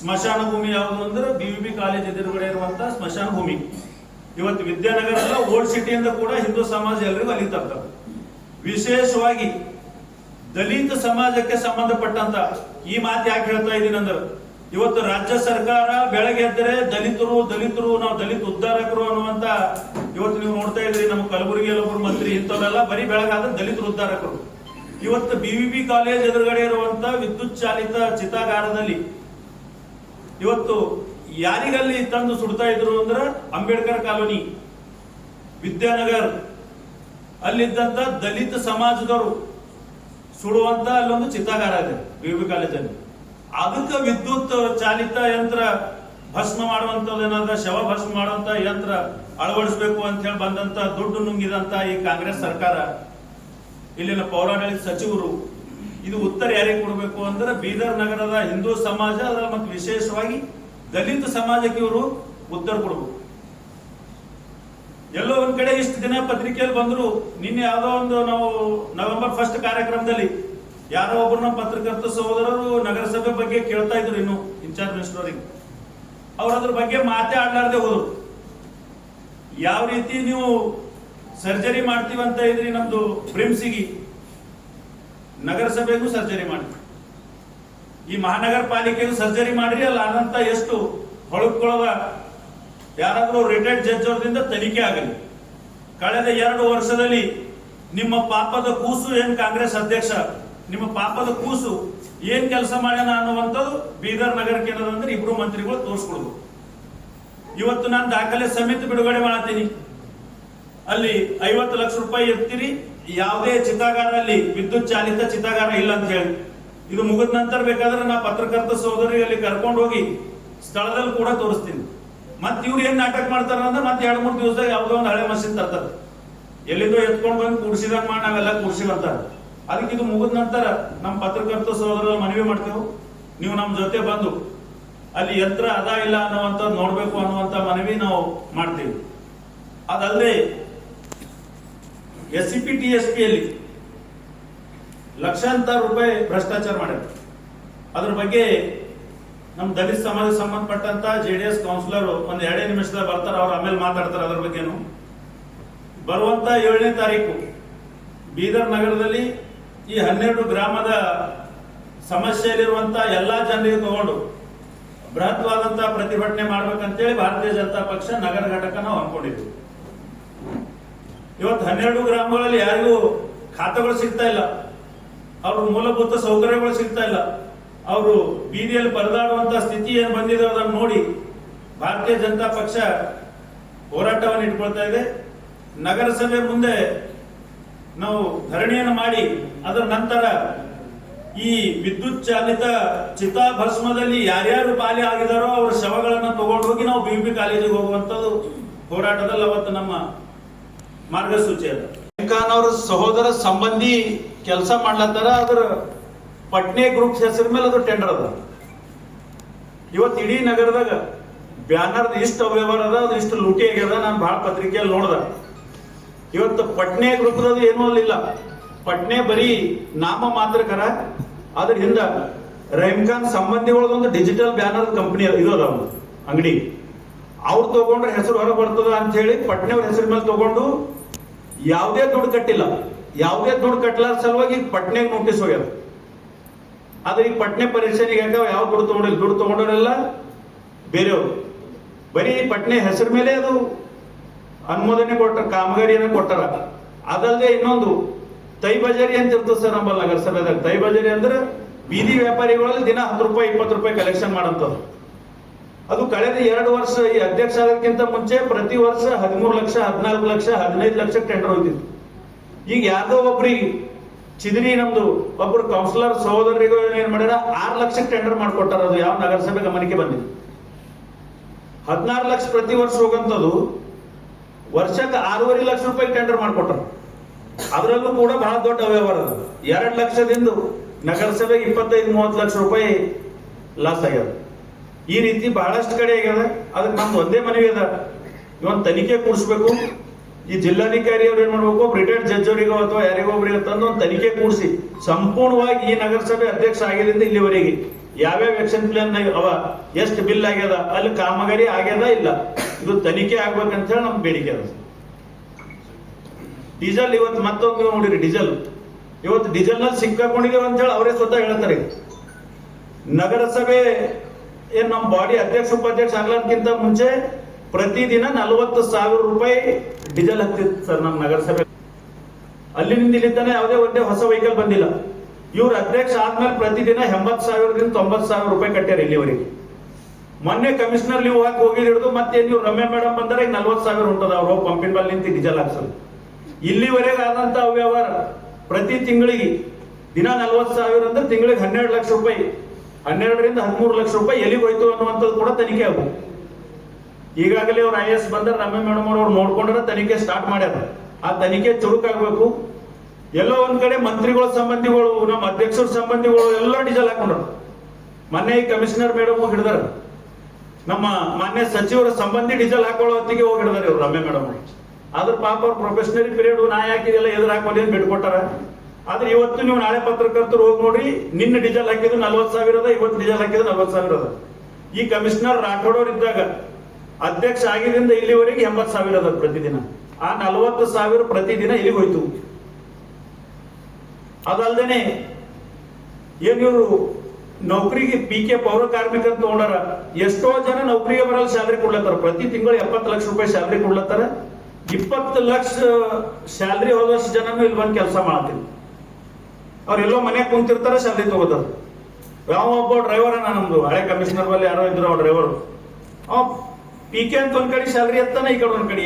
ಸ್ಮಶಾನ ಭೂಮಿ ಯಾವುದು ಅಂದ್ರೆ ಬಿವಿಬಿ ಕಾಲೇಜ್ ಎದುರುಗಡೆ ಇರುವಂತ ಸ್ಮಶಾನ ಭೂಮಿ. ಇವತ್ತು ವಿದ್ಯಾನಗರದ ಓಲ್ಡ್ ಸಿಟಿಯಿಂದ ಕೂಡ ಹಿಂದೂ ಸಮಾಜ ಎಲ್ಲರಿಗೂ ಅಲ್ಲಿ ತರ್ತಾರೆ. ವಿಶೇಷವಾಗಿ ದಲಿತ ಸಮಾಜಕ್ಕೆ ಸಂಬಂಧಪಟ್ಟಂತ ಈ ಮಾತು ಯಾಕೆ ಹೇಳ್ತಾ ಇದ್ದೀನಿ ಅಂದ್ರೆ ಇವತ್ತು ರಾಜ್ಯ ಸರ್ಕಾರ ಬೆಳಗ್ಗೆ ಎದ್ದರೆ ದಲಿತರು ದಲಿತರು, ನಾವು ದಲಿತ ಉದ್ಧಾರಕರು ಅನ್ನುವಂತ ಇವತ್ತು ನೀವು ನೋಡ್ತಾ ಇದ್ರಿ ನಮ್ಮ ಕಲಬುರಗಿ ಒಬ್ಬರು ಮಂತ್ರಿ ಇಂಥವೆಲ್ಲ ಬರೀ ಬೆಳಗಾದ್ರೆ ದಲಿತರು ಉದ್ಧಾರಕರು. ಇವತ್ತು ಬಿವಿಬಿ ಕಾಲೇಜ್ ಎದುರುಗಡೆ ಇರುವಂತ ವಿದ್ಯುತ್ ಚಾಲಿತ ಚಿತಾಗಾರದಲ್ಲಿ ಇವತ್ತು ಯಾರಿಗಲ್ಲಿ ತಂದು ಸುಡ್ತಾ ಇದ್ರು ಅಂದ್ರೆ ಅಂಬೇಡ್ಕರ್ ಕಾಲೋನಿ, ವಿದ್ಯಾನಗರ್, ಅಲ್ಲಿದ್ದಂತ ದಲಿತ ಸಮಾಜದವರು. ಸುಡುವಂತ ಅಲ್ಲೊಂದು ಚಿತ್ತಾಗಾರ ಇದೆ ಬಿ ಕಾಲೇಜಲ್ಲಿ. ಅದಕ್ಕೆ ವಿದ್ಯುತ್ ಚಾಲಿತ ಯಂತ್ರ ಭಸ್ಮ ಮಾಡುವಂತದ್ದು ಶವ ಭಸ್ಮ ಮಾಡುವಂತ ಯಂತ್ರ ಅಳವಡಿಸಬೇಕು ಅಂತ ಹೇಳಿ ಬಂದಂತ ದುಡ್ಡು ನುಂಗಿದಂತ ಈ ಕಾಂಗ್ರೆಸ್ ಸರ್ಕಾರ, ಇಲ್ಲಿನ ಪೌರಾಡಳಿತ ಸಚಿವರು, ಇದು ಉತ್ತರ ಯಾರಿಗೆ ಕೊಡಬೇಕು ಅಂದ್ರೆ ಬೀದರ್ ನಗರದ ಹಿಂದೂ ಸಮಾಜ, ಅದರ ಮತ್ತು ವಿಶೇಷವಾಗಿ ದಲಿತ ಸಮಾಜಕ್ಕೆ ಇವರು ಉತ್ತರ ಕೊಡಬೇಕು. ಎಲ್ಲೋ ಒಂದ್ ಕಡೆ ಇಷ್ಟು ದಿನ ಪತ್ರಿಕೆಯಲ್ಲಿ ಬಂದ್ರು, ನಿನ್ನೆ ಯಾವ್ದೋ ಒಂದು ನಾವು ನವೆಂಬರ್ ಫಸ್ಟ್ ಕಾರ್ಯಕ್ರಮದಲ್ಲಿ ಯಾರೋ ಒಬ್ಬರು ನಮ್ಮ ಪತ್ರಕರ್ತ ಸಹೋದರರು ನಗರಸಭೆ ಬಗ್ಗೆ ಕೇಳ್ತಾ ಇದ್ರು ಇನ್ನು ಇನ್ಚಾರ್ಜ್ ಮಿನಿಸ್ಟರ್ ಅವ್ರ ಅದ್ರ ಬಗ್ಗೆ ಮಾತೇ ಆಡ್ಲಾರ್ದೆ ಹೋದ್ರು. ಯಾವ ರೀತಿ ನೀವು ಸರ್ಜರಿ ಮಾಡ್ತೀವಂತ ಇದ್ರಿ ನಮ್ದು ಬ್ರಿಮ್ಸಿಗಿ. ನಗರಸಭೆಗೂ ಸರ್ಜರಿ ಮಾಡಿ. ಈ ಮಹಾನಗರ ಪಾಲಿಕೆಗೂ ಸರ್ಜರಿ ಮಾಡ್ರಿ, ಅಲ್ಲ ಆದಂತ ಎಷ್ಟು ಹೊಳಕೊಳ್ಳದ ಯಾರಾದ್ರೂ ರಿಟೈರ್ಡ್ ಜಡ್ಜ್ ಅವರಿಂದ ತನಿಖೆ ಆಗಲಿ. ಕಳೆದ ಎರಡು ವರ್ಷದಲ್ಲಿ ನಿಮ್ಮ ಪಾಪದ ಕೂಸು ಏನ್ ಕಾಂಗ್ರೆಸ್ ಅಧ್ಯಕ್ಷ? ನಿಮ್ಮ ಪಾಪದ ಕೂಸು ಏನ್ ಕೆಲಸ ಮಾಡ್ಯಾನ ಅನ್ನುವಂಥದ್ದು ಬೀದರ್ ನಗರಕ್ಕೆ ಏನದಂದ್ರೆ ಇಬ್ರು ಮಂತ್ರಿಗಳು ತೋರಿಸ್ಕೊಡುದು. ಇವತ್ತು ನಾನು ದಾಖಲೆ ಸಮೇತ ಬಿಡುಗಡೆ ಮಾಡತ್ತೀನಿ ಅಲ್ಲಿ ಐವತ್ತು ಲಕ್ಷ ರೂಪಾಯಿ ಎತ್ತೀರಿ, ಯಾವುದೇ ಚಿತಾಗಾರ ಅಲ್ಲಿ ವಿದ್ಯುತ್ ಚಾಲಿತ ಚಿತಾಗಾರ ಇಲ್ಲ ಅಂತ ಹೇಳಿ. ಇದು ಮುಗಿದ ನಂತರ ಬೇಕಾದ್ರೆ ನಾ ಪತ್ರಕರ್ತ ಸಹೋದರಿ ಅಲ್ಲಿ ಕರ್ಕೊಂಡು ಹೋಗಿ ಸ್ಥಳದಲ್ಲಿ ಕೂಡ ತೋರಿಸ್ತೀನಿ. ಮತ್ ಇವ್ರು ಏನ್ ನಾಟಕ ಮಾಡ್ತಾರ ಅಂದ್ರೆ ಮತ್ತೆ ಎರಡು ಮೂರು ದಿವಸದಾಗ ಯಾವ್ದೋ ಒಂದು ಹಳೆ ಮಸೀದ್ ತರ್ತಾರೆ. ಎಲ್ಲಿಂದೋ ಎತ್ಕೊಂಡು ಬಂದು ಕೂಡಿಸಿದಾಗ ಮಾಡಿ ನಾವೆಲ್ಲ ಕೂಡ್ಸಿವಂತಾರ ಅದಕ್ಕೆ ಇದು ಮುಗಿದ ನಂತರ ನಮ್ಮ ಪತ್ರಕರ್ತ ಸಹೋದರ ಮನವಿ ಮಾಡ್ತೇವೆ. ನೀವು ನಮ್ಮ ಜೊತೆ ಬಂದು ಅಲ್ಲಿ ಯಂತ್ರ ಅದ ಇಲ್ಲ ಅನ್ನುವಂತ ನೋಡ್ಬೇಕು ಅನ್ನುವಂತ ಮನವಿ ನಾವು ಮಾಡ್ತೀವಿ. ಅದಲ್ಲದೆ S C P T S ಪಿಯಲ್ಲಿ ಲಕ್ಷಾಂತರ ರೂಪಾಯಿ ಭ್ರಷ್ಟಾಚಾರ ಮಾಡ್ಯಾರ ಅದ್ರ ಬಗ್ಗೆ ನಮ್ಮ ದಲಿತ ಸಮಾಜ ಸಂಬಂಧಪಟ್ಟಂತ ಜೆ ಡಿ ಎಸ್ ಕೌನ್ಸಿಲರ್ ಒಂದ್ ಎರಡೇ ನಿಮಿಷದಾಗ ಬರ್ತಾರ, ಅವ್ರು ಆಮೇಲೆ ಮಾತಾಡ್ತಾರೆ ಅದ್ರ ಬಗ್ಗೆನು. ಬರುವಂತ ಏಳನೇ ತಾರೀಕು ಬೀದರ್ ನಗರದಲ್ಲಿ ಈ ಹನ್ನೆರಡು ಗ್ರಾಮದ ಸಮಸ್ಯೆಯಲ್ಲಿರುವಂತ ಎಲ್ಲಾ ಜನರಿಗೆ ತಗೊಂಡು ಬೃಹತ್ವಾದಂತಹ ಪ್ರತಿಭಟನೆ ಮಾಡ್ಬೇಕಂತೇಳಿ ಭಾರತೀಯ ಜನತಾ ಪಕ್ಷ ನಗರ ಘಟಕ ನಾವು ಅನ್ಕೊಂಡಿದ್ವಿ ಇವತ್ತು ಹನ್ನೆರಡು ಗ್ರಾಮಗಳಲ್ಲಿ ಯಾರಿಗೂ ಖಾತೆಗಳು ಸಿಗ್ತಾ ಇಲ್ಲ. ಅವ್ರ ಮೂಲಭೂತ ಸೌಕರ್ಯಗಳು ಸಿಗ್ತಾ ಇಲ್ಲ. ಅವರು ಬೀದಿಯಲ್ಲಿ ಪರದಾಡುವಂತ ಸ್ಥಿತಿ ಏನು ಬಂದಿದೆ ಅದನ್ನು ನೋಡಿ ಭಾರತೀಯ ಜನತಾ ಪಕ್ಷ ಹೋರಾಟವನ್ನು ಇಟ್ಕೊಳ್ತಾ ಇದೆ. ನಗರಸಭೆ ಮುಂದೆ ನಾವು ಧರಣಿಯನ್ನು ಮಾಡಿ, ಅದರ ನಂತರ ಈ ವಿದ್ಯುತ್ ಚಾಲಿತ ಚಿತಾಭಸ್ಮದಲ್ಲಿ ಯಾರ್ಯಾರು ಪಾಲಿ ಆಗಿದಾರೋ ಅವರ ಶವಗಳನ್ನು ತಗೊಂಡು ಹೋಗಿ ನಾವು ಬಿ ಬಿ ಕಾಲೇಜಿಗೆ ಹೋಗುವಂತದ್ದು ಹೋರಾಟದಲ್ಲಿ ಅವತ್ತು ನಮ್ಮ ಮಾರ್ಗಸೂಚಿ ಅದ. ಅವ್ರ ಸಹೋದರ ಸಂಬಂಧಿ ಕೆಲಸ ಮಾಡ್ಲತ್ತಾರ, ಅದ್ರ ಪಟ್ನೆ ಗ್ರೂಪ್ ಹೆಸರ ಮೇಲೆ ಅದು ಟೆಂಡರ್ ಅದ. ಇವತ್ತು ಇಡೀ ನಗರದಾಗ ಬ್ಯಾನರ್ ಇಷ್ಟು ಅವ್ಯವಹಾರ ಅದ, ಅದು ಇಷ್ಟು ಲೂಟಿ ಆಗ್ಯದ, ನಾನು ಭಾಳ ಪತ್ರಿಕೆಯಲ್ಲಿ ನೋಡ್ದ. ಇವತ್ತು ಪಟ್ನೆ ಗ್ರೂಪ್ ಅದು ಏನೂ ಇಲ್ಲ. ಪಟ್ನೆ ಬರೀ ನಾಮ ಮಾತ್ರ ಮಾತ್ರಕರ ಅದ್ರ ಹಿಂದ ರೈಮ್ಖಾನ್ ಸಂಬಂಧಿಗಳದೊಂದು ಡಿಜಿಟಲ್ ಬ್ಯಾನರ್ ಕಂಪನಿ ಇದು ಅದ ಅಂಗಡಿ. ಅವ್ರು ತಗೊಂಡ್ರೆ ಹೆಸರು ಹೊರ ಬರ್ತದ ಅಂತ ಹೇಳಿ ಪಟ್ನೆಯವ್ರ ಹೆಸರು ಮೇಲೆ ತಗೊಂಡು ಯಾವುದೇ ದುಡ್ಡು ಕಟ್ಟಿಲ್ಲ. ಯಾವುದೇ ದುಡ್ಡು ಕಟ್ಟಲಾರ ಸಲುವಾಗಿ ಪಟ್ನೆಗೆ ನೋಟಿಸ್ ಹೋಗ್ಯದ. ಆದ್ರೆ ಈ ಪಟ್ನೆ ಪರೀಕ್ಷೆಗೆ ಯಾಕ ಯಾವ ದುಡ್ಡು ತಗೊಂಡಿಲ್ಲ? ದುಡ್ಡು ತಗೊಂಡವರೆಲ್ಲ ಬೇರೆಯವರು. ಬರೀ ಪಟ್ನೆ ಹೆಸರು ಮೇಲೆ ಅದು ಅನುಮೋದನೆ ಕೊಟ್ಟರು ಕಾಮಗಾರಿಯನ್ನು ಕೊಟ್ಟಾರ. ಅದಲ್ಲದೆ ಇನ್ನೊಂದು, ತೈ ಬಜಾರಿ ಅಂತ ಇರ್ತದೆ ಸರ್ ನಮ್ಮಲ್ಲಿ ನಗರಸಭೆದಾಗ. ತೈ ಬಜಾರಿ ಅಂದ್ರೆ ಬೀದಿ ವ್ಯಾಪಾರಿಗಳಲ್ಲಿ ದಿನ ಹತ್ತು ರೂಪಾಯಿ, ಇಪ್ಪತ್ತು ರೂಪಾಯಿ ಕಲೆಕ್ಷನ್ ಮಾಡಂತದ್ದು ಅದು ಕಳೆದ ಎರಡು ವರ್ಷ ಈ ಅಧ್ಯಕ್ಷ ಆಗೋದಕ್ಕಿಂತ ಮುಂಚೆ ಪ್ರತಿ ವರ್ಷ ಹದಿಮೂರು ಲಕ್ಷ, ಹದಿನಾಲ್ಕು ಲಕ್ಷ, ಹದಿನೈದು ಲಕ್ಷ ಟೆಂಡರ್ ಹೋಗಿತ್ತು ಈಗ ಯಾರ್ದೋ ಒಬ್ರಿಗೆ ಚಿದಿರಿ ನಮ್ದು ಒಬ್ರು ಕೌನ್ಸಿಲರ್ ಸಹೋದರರಿಗೂ ಏನ್ ಮಾಡ್ಯಾರ? ಆರು ಲಕ್ಷಕ್ಕೆ ಟೆಂಡರ್ ಮಾಡಿಕೊಟ್ಟಾರ ಅದು, ಯಾವ ನಗರಸಭೆ ಗಮನಕ್ಕೆ ಬಂದಿದೆ. ಹದಿನಾರು ಲಕ್ಷ ಪ್ರತಿ ವರ್ಷ ಹೋಗಂತದ್ದು ವರ್ಷಕ್ಕೆ ಆರೂವರೆ ಲಕ್ಷ ರೂಪಾಯಿ ಟೆಂಡರ್ ಮಾಡ್ಕೊಟ್ಟಾರ ಅದರಲ್ಲೂ ಕೂಡ ಬಹಳ ದೊಡ್ಡ ಅವ್ಯವಹಾರ ಅದು. ಎರಡು ಲಕ್ಷದಿಂದ ನಗರಸಭೆಗೆ ಇಪ್ಪತ್ತೈದು, ಮೂವತ್ತು ಲಕ್ಷ ರೂಪಾಯಿ ಲಾಸ್ ಆಗ್ಯದ. ಈ ರೀತಿ ಬಹಳಷ್ಟು ಕಡೆ ಆಗ್ಯದ. ಅದಕ್ಕೆ ನಮ್ದು ಒಂದೇ ಮನವಿ ಅದ. ಇವನ್ ತನಿಖೆ ಕೂಡಿಸ್ಬೇಕು ಈ ಜಿಲ್ಲಾಧಿಕಾರಿ ಅವ್ರು ಏನ್ ಮಾಡ್ಬೇಕು? ರಿಟೈರ್ಡ್ ಜಡ್ಜ್ ಅವರಿಗೋ ಅಥವಾ ಯಾರಿಗೋ ಒಬ್ರಿಗೆ ತಂದು ಒಂದು ತನಿಖೆ ಕೂಡಿಸಿ ಸಂಪೂರ್ಣವಾಗಿ ಈ ನಗರಸಭೆ ಅಧ್ಯಕ್ಷ ಆಗಿದಿಂದ ಇಲ್ಲಿವರೆಗೆ ಯಾವ್ಯಾವ ಎಕ್ಷನ್ ಪ್ಲಾನ್ ಅವ, ಎಷ್ಟು ಬಿಲ್ ಆಗ್ಯದ, ಅಲ್ಲಿ ಕಾಮಗಾರಿ ಆಗ್ಯದ ಇಲ್ಲ. ಇದು ತನಿಖೆ ಆಗ್ಬೇಕಂತ ಹೇಳಿ ನಮ್ ಬೇಡಿಕೆ ಅದ. ಡೀಸೆಲ್ ಇವತ್ತು ಮತ್ತೊಂದು ನೋಡಿರಿ, ಡೀಸೆಲ್. ಇವತ್ತು ಡೀಸೆಲ್ನಲ್ಲಿ ಸಿಕ್ಕಾಕೊಂಡಿದ್ದೇವೆ ಅಂತ ಹೇಳಿ ಅವರೇ ಸ್ವತಃ ಹೇಳ್ತಾರೆ. ನಗರಸಭೆ ಏನ್ ನಮ್ಮ ಬಾಡಿ ಅಧ್ಯಕ್ಷ, ಉಪಾಧ್ಯಕ್ಷ ಆಗ್ಲಕ್ಕಿಂತ ಮುಂಚೆ ಪ್ರತಿದಿನ ನಲವತ್ತು ಸಾವಿರ ರೂಪಾಯಿ ಡೀಸೆಲ್ ಹತ್ತಿತ್ತು ಸರ್ ನಮ್ಮ ನಗರಸಭೆ. ಅಲ್ಲಿನಿಂದ ಇಲ್ಲಿದ್ದಾನೆ ಯಾವುದೇ ಒಂದೇ ಹೊಸ ವೆಹಿಕಲ್ ಬಂದಿಲ್ಲ. ಇವ್ರ ಅಧ್ಯಕ್ಷ ಆದ್ಮೇಲೆ ಪ್ರತಿದಿನ ಎಂಬತ್ತು ಸಾವಿರದಿಂದ ತೊಂಬತ್ತು ಸಾವಿರ ರೂಪಾಯಿ ಕಟ್ಟ್ಯಾರ ಇಲ್ಲಿವರೆಗೆ. ಮೊನ್ನೆ ಕಮಿಷನರ್ ಲೀವ್ ಹಾಕಿ ಹೋಗಿ ಹಿಡಿದು ಮತ್ತೆ ನೀವು ರಮ್ಯಾ ಮೇಡಮ್ ಬಂದರೆ, ಈಗ ನಲ್ವತ್ತು ಸಾವಿರ ಉಂಟದ ಅವ್ರು ಪಂಪಿನ ಬಲ್ಲಿ ನಿಂತು ಡೀಸೆಲ್ ಹಾಕ್ಸೋದು. ಇಲ್ಲಿವರೆಗೆ ಆದಂತ ಅವ್ಯವಹಾರ ಪ್ರತಿ ತಿಂಗಳಿಗೆ ದಿನ ನಲ್ವತ್ತು ಸಾವಿರ ಅಂದ್ರೆ ತಿಂಗಳಿಗೆ ಹನ್ನೆರಡು ಲಕ್ಷ ರೂಪಾಯಿ, ಹನ್ನೆರಡರಿಂದ ಹದಿಮೂರು ಲಕ್ಷ ರೂಪಾಯಿ ಎಲ್ಲಿಗೆ ಹೋಯ್ತು ಅನ್ನುವಂಥದ್ದು ಕೂಡ ತನಿಖೆ ಆಗು ಈಗಾಗಲೇ ಅವ್ರು ಐ ಎಸ್ ಬಂದ್ರೆ ರಮ್ಯ ಮೇಡಮ್ ಅವ್ರು ನೋಡ್ಕೊಂಡ್ರೆ ತನಿಖೆ ಸ್ಟಾರ್ಟ್ ಮಾಡ್ಯಾರ. ಆ ತನಿಖೆ ಚುರುಕಾಗಬೇಕು. ಎಲ್ಲೋ ಒಂದ್ ಕಡೆ ಮಂತ್ರಿಗಳ ಸಂಬಂಧಿಗಳು, ನಮ್ಮ ಅಧ್ಯಕ್ಷರ ಸಂಬಂಧಿಗಳು ಎಲ್ಲ ಡೀಸೆಲ್ ಹಾಕೊಂಡ್ರು. ಮೊನ್ನೆ ಈ ಕಮಿಷನರ್ ಮೇಡಮ್ ಹೋಗಿ ಹಿಡಿದಾರ. ನಮ್ಮ ಮಾನ್ಯ ಸಚಿವರ ಸಂಬಂಧಿ ಡೀಸೆಲ್ ಹಾಕೊಳ್ಳೋ ಹೊತ್ತಿಗೆ ಹೋಗಿ ಹಿಡಿದಾರೆ ಇವ್ರು ರಮ್ಯ ಮೇಡಮ್ ಆದ್ರೆ ಪಾಪ ಅವ್ರ ಪ್ರೊಫೆಷನರಿ ಪೀರಿಯಡ್ ನಾ ಹಾಕಿದೆಲ್ಲ ಎದುರು ಹಾಕೊಂಡು ಏನ್ ಬಿಟ್ಕೊಟ್ಟಾರ ಆದ್ರೆ ಇವತ್ತು ನೀವು ನಾಳೆ ಪತ್ರಕರ್ತರು ಹೋಗಿ ನೋಡ್ರಿ, ನಿನ್ನ ಡೀಸೆಲ್ ಹಾಕಿದ್ದು ನಲ್ವತ್ತು ಸಾವಿರದ ಇವತ್ತು ಡೀಸೆಲ್ ಹಾಕಿದ್ರು ನಲ್ವತ್ತು ಸಾವಿರದ ಈ ಕಮಿಷನರ್ ರಾಠೋಡ್ ಇದ್ದಾಗ ಅಧ್ಯಕ್ಷ ಆಗಿದಿಂದ ಇಲ್ಲಿವರೆಗೆ ಎಂಬತ್ತು ಸಾವಿರ ಅದ ಪ್ರತಿದಿನ. ಆ ನಲವತ್ತು ಸಾವಿರ ಪ್ರತಿದಿನ ಇಲ್ಲಿಗೆ ಹೋಯ್ತು. ಅದಲ್ದೇನೆ ಏನ್ ಇವರು ನೌಕರಿಗೆ ಪಿ ಕೆ ಪೌರ ಕಾರ್ಮಿಕ ಅಂತ ತಗೊಂಡಾರ, ಎಷ್ಟೋ ಜನ ನೌಕರಿಗೆ ಬರಲ್ಲ ಸ್ಯಾಲ್ರಿ ಕೊಡ್ಲತ್ತಾರ. ಪ್ರತಿ ತಿಂಗಳು ಎಪ್ಪತ್ತು ಲಕ್ಷ ರೂಪಾಯಿ ಸ್ಯಾಲ್ರಿ ಕೊಡ್ಲತ್ತಾರ. ಇಪ್ಪತ್ತು ಲಕ್ಷ ಸ್ಯಾಲ್ರಿ ಹೋದಷ್ಟು ಜನನು ಇಲ್ಲಿ ಬಂದು ಕೆಲಸ ಮಾಡ್ತೀನಿ ಅವ್ರೆಲ್ಲೋ ಮನೆಗೆ ಕುಂತಿರ್ತಾರ ಸ್ಯಾಲ್ರಿ ತಗೋತಾರ. ಯಾವ ಒಬ್ಬ ಡ್ರೈವರ್ ನಮ್ದು, ಹಳೆ ಕಮಿಷನರ್ ಬಲ್ಲಿ ಯಾರೋ ಇದ್ರು ಅವ್ರ ಡ್ರೈವರ್ ಪಿ ಕೆ ಅಂತ ಒಂದ್ ಕಡೆ ಸ್ಯಾಲ್ರಿ ಎತ್ತಾನೆ ಈ ಕಡೆ ಒಂದ್ ಕಡೆ.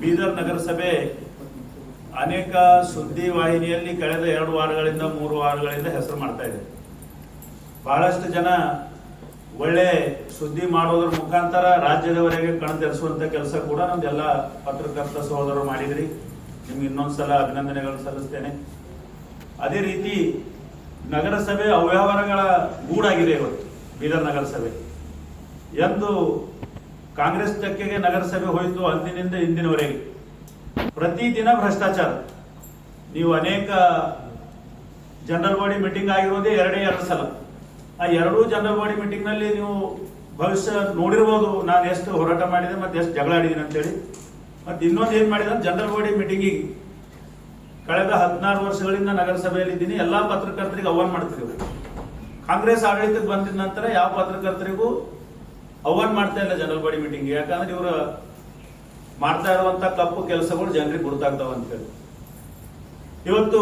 ಬೀದರ್ ನಗರಸಭೆ ಅನೇಕ ಸುದ್ದಿ ವಾಹಿನಿಯಲ್ಲಿ ಕಳೆದ ಎರಡು ವಾರಗಳಿಂದ, ಮೂರು ವಾರಗಳಿಂದ ಹೆಸರು ಮಾಡ್ತಾ ಇದೆ. ಬಹಳಷ್ಟು ಜನ ಒಳ್ಳೆ ಸುದ್ದಿ ಮಾಡೋದ್ರ ಮುಖಾಂತರ ರಾಜ್ಯದವರೆಗೆ ಕಣತೆರೆಸುವಂತ ಕೆಲಸ ಕೂಡ ನಮ್ದೆಲ್ಲ ಪತ್ರಕರ್ತ ಸಹೋದರರು ಮಾಡಿದ್ರಿ. ನಿಮ್ಗೆ ಇನ್ನೊಂದ್ಸಲ ಅಭಿನಂದನೆಗಳು ಸಲ್ಲಿಸ್ತೇನೆ. ಅದೇ ರೀತಿ ನಗರಸಭೆ ಅವ್ಯವಹಾರಗಳ ಗೂಡಾಗಿದೆ ಇವತ್ತು, ಬೀದರ್ ನಗರಸಭೆ. ಎಂದು ಕಾಂಗ್ರೆಸ್ ತೆಕ್ಕೆಗೆ ನಗರಸಭೆ ಹೋಯಿತು ಅಂದಿನಿಂದ ಇಂದಿನವರೆಗೆ. ಪ್ರತಿದಿನ ಭ್ರಷ್ಟಾಚಾರ. ನೀವು ಅನೇಕ ಜನರಲ್ ಬಾಡಿ ಮೀಟಿಂಗ್ ಆಗಿರೋದೇ ಎರಡೇ ಎರಡು ಸಲ. ಆ ಎರಡೂ ಜನರಲ್ ಬಾಡಿ ಮೀಟಿಂಗ್ನಲ್ಲಿ ನೀವು ಭವಿಷ್ಯ ನೋಡಿರ್ಬೋದು ನಾನು ಎಷ್ಟು ಹೋರಾಟ ಮಾಡಿದೆ ಮತ್ತೆ ಎಷ್ಟು ಜಗಳ ಆಡಿದ್ದೀನಿ ಅಂತೇಳಿ. ಮತ್ತೆ ಇನ್ನೊಂದು ಏನ್ ಮಾಡಿದ ಜನರಲ್ ಬಾಡಿ ಮೀಟಿಂಗಿಗೆ. ಕಳೆದ ಹದಿನಾರು ವರ್ಷಗಳಿಂದ ನಗರಸಭೆಯಲ್ಲಿ ಇದ್ದೀನಿ, ಎಲ್ಲಾ ಪತ್ರಕರ್ತರಿಗೆ ಆಹ್ವಾನ ಮಾಡ್ತಿದ್ದೀವಿ. ಕಾಂಗ್ರೆಸ್ ಆಡಳಿತಕ್ಕೆ ಬಂದಿದ ನಂತರ ಯಾವ ಪತ್ರಕರ್ತರಿಗೂ ಆಹ್ವಾನ ಮಾಡ್ತಾ ಇಲ್ಲ ಜನರಲ್ ಬಾಡಿ ಮೀಟಿಂಗ್ ಯಾಕಂದ್ರೆ ಇವರು ಮಾಡ್ತಾ ಇರುವಂತ ತಪ್ಪು ಕೆಲಸಗಳು ಜನರಿಗೆ ಗುರುತಾಗ್ತಾವ ಅಂತ ಹೇಳಿ. ಇವತ್ತು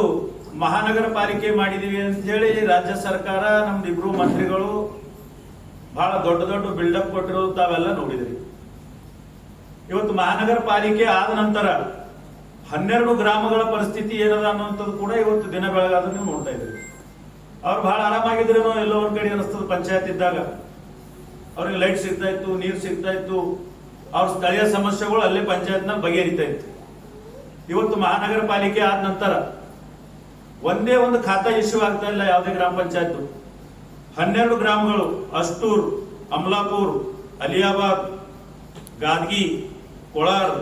ಮಹಾನಗರ ಪಾಲಿಕೆ ಮಾಡಿದೀವಿ ಅಂತ ಹೇಳಿ ರಾಜ್ಯ ಸರ್ಕಾರ ನಮ್ದು ಇಬ್ರು ಮಂತ್ರಿಗಳು ಬಹಳ ದೊಡ್ಡ ದೊಡ್ಡ ಬಿಲ್ಡಪ್ ಕೊಟ್ಟಿರೋದು ತಾವೆಲ್ಲ ನೋಡಿದ್ರಿ. ಇವತ್ತು ಮಹಾನಗರ ಪಾಲಿಕೆ ಆದ ನಂತರ ಹನ್ನೆರಡು ಗ್ರಾಮಗಳ ಪರಿಸ್ಥಿತಿ ಏನದ ಅನ್ನುವಂಥದ್ದು ಕೂಡ ಇವತ್ತು ದಿನ ಬೆಳಗಾದ್ರೆ ನೀವು ನೋಡ್ತಾ ಇದ್ರಿ ಅವ್ರು ಬಹಳ ಆರಾಮಾಗಿದ್ರೇನೋ ಎಲ್ಲೋ ಒಂದ್ ಕಡೆ ಅನಿಸ್ತದ, ಪಂಚಾಯತ್ ಇದ್ದಾಗ. ಅವ್ರಿಗೆ ಲೈಟ್ ಸಿಗ್ತಾ ಇತ್ತು, ನೀರು ಸಿಗ್ತಾ ಇತ್ತು. ಅವ್ರ ಸ್ಥಳೀಯ ಸಮಸ್ಯೆಗಳು ಅಲ್ಲೇ ಪಂಚಾಯತ್ನ ಬಗೆಹರಿತಾ ಇತ್ತು. ಇವತ್ತು ಮಹಾನಗರ ಪಾಲಿಕೆ ಆದ ನಂತರ ಒಂದೇ ಒಂದು ಖಾತಾ ಇಶ್ಯೂ ಆಗ್ತಾ ಇಲ್ಲ ಯಾವುದೇ ಗ್ರಾಮ ಪಂಚಾಯತ್ ಹನ್ನೆರಡು ಗ್ರಾಮಗಳು, ಅಷ್ಟೂರ್, ಅಮಲಾಪುರ್, ಅಲಿಯಾಬಾದ್, ಗಾದ್ಗಿ ಕೊಳಾರ್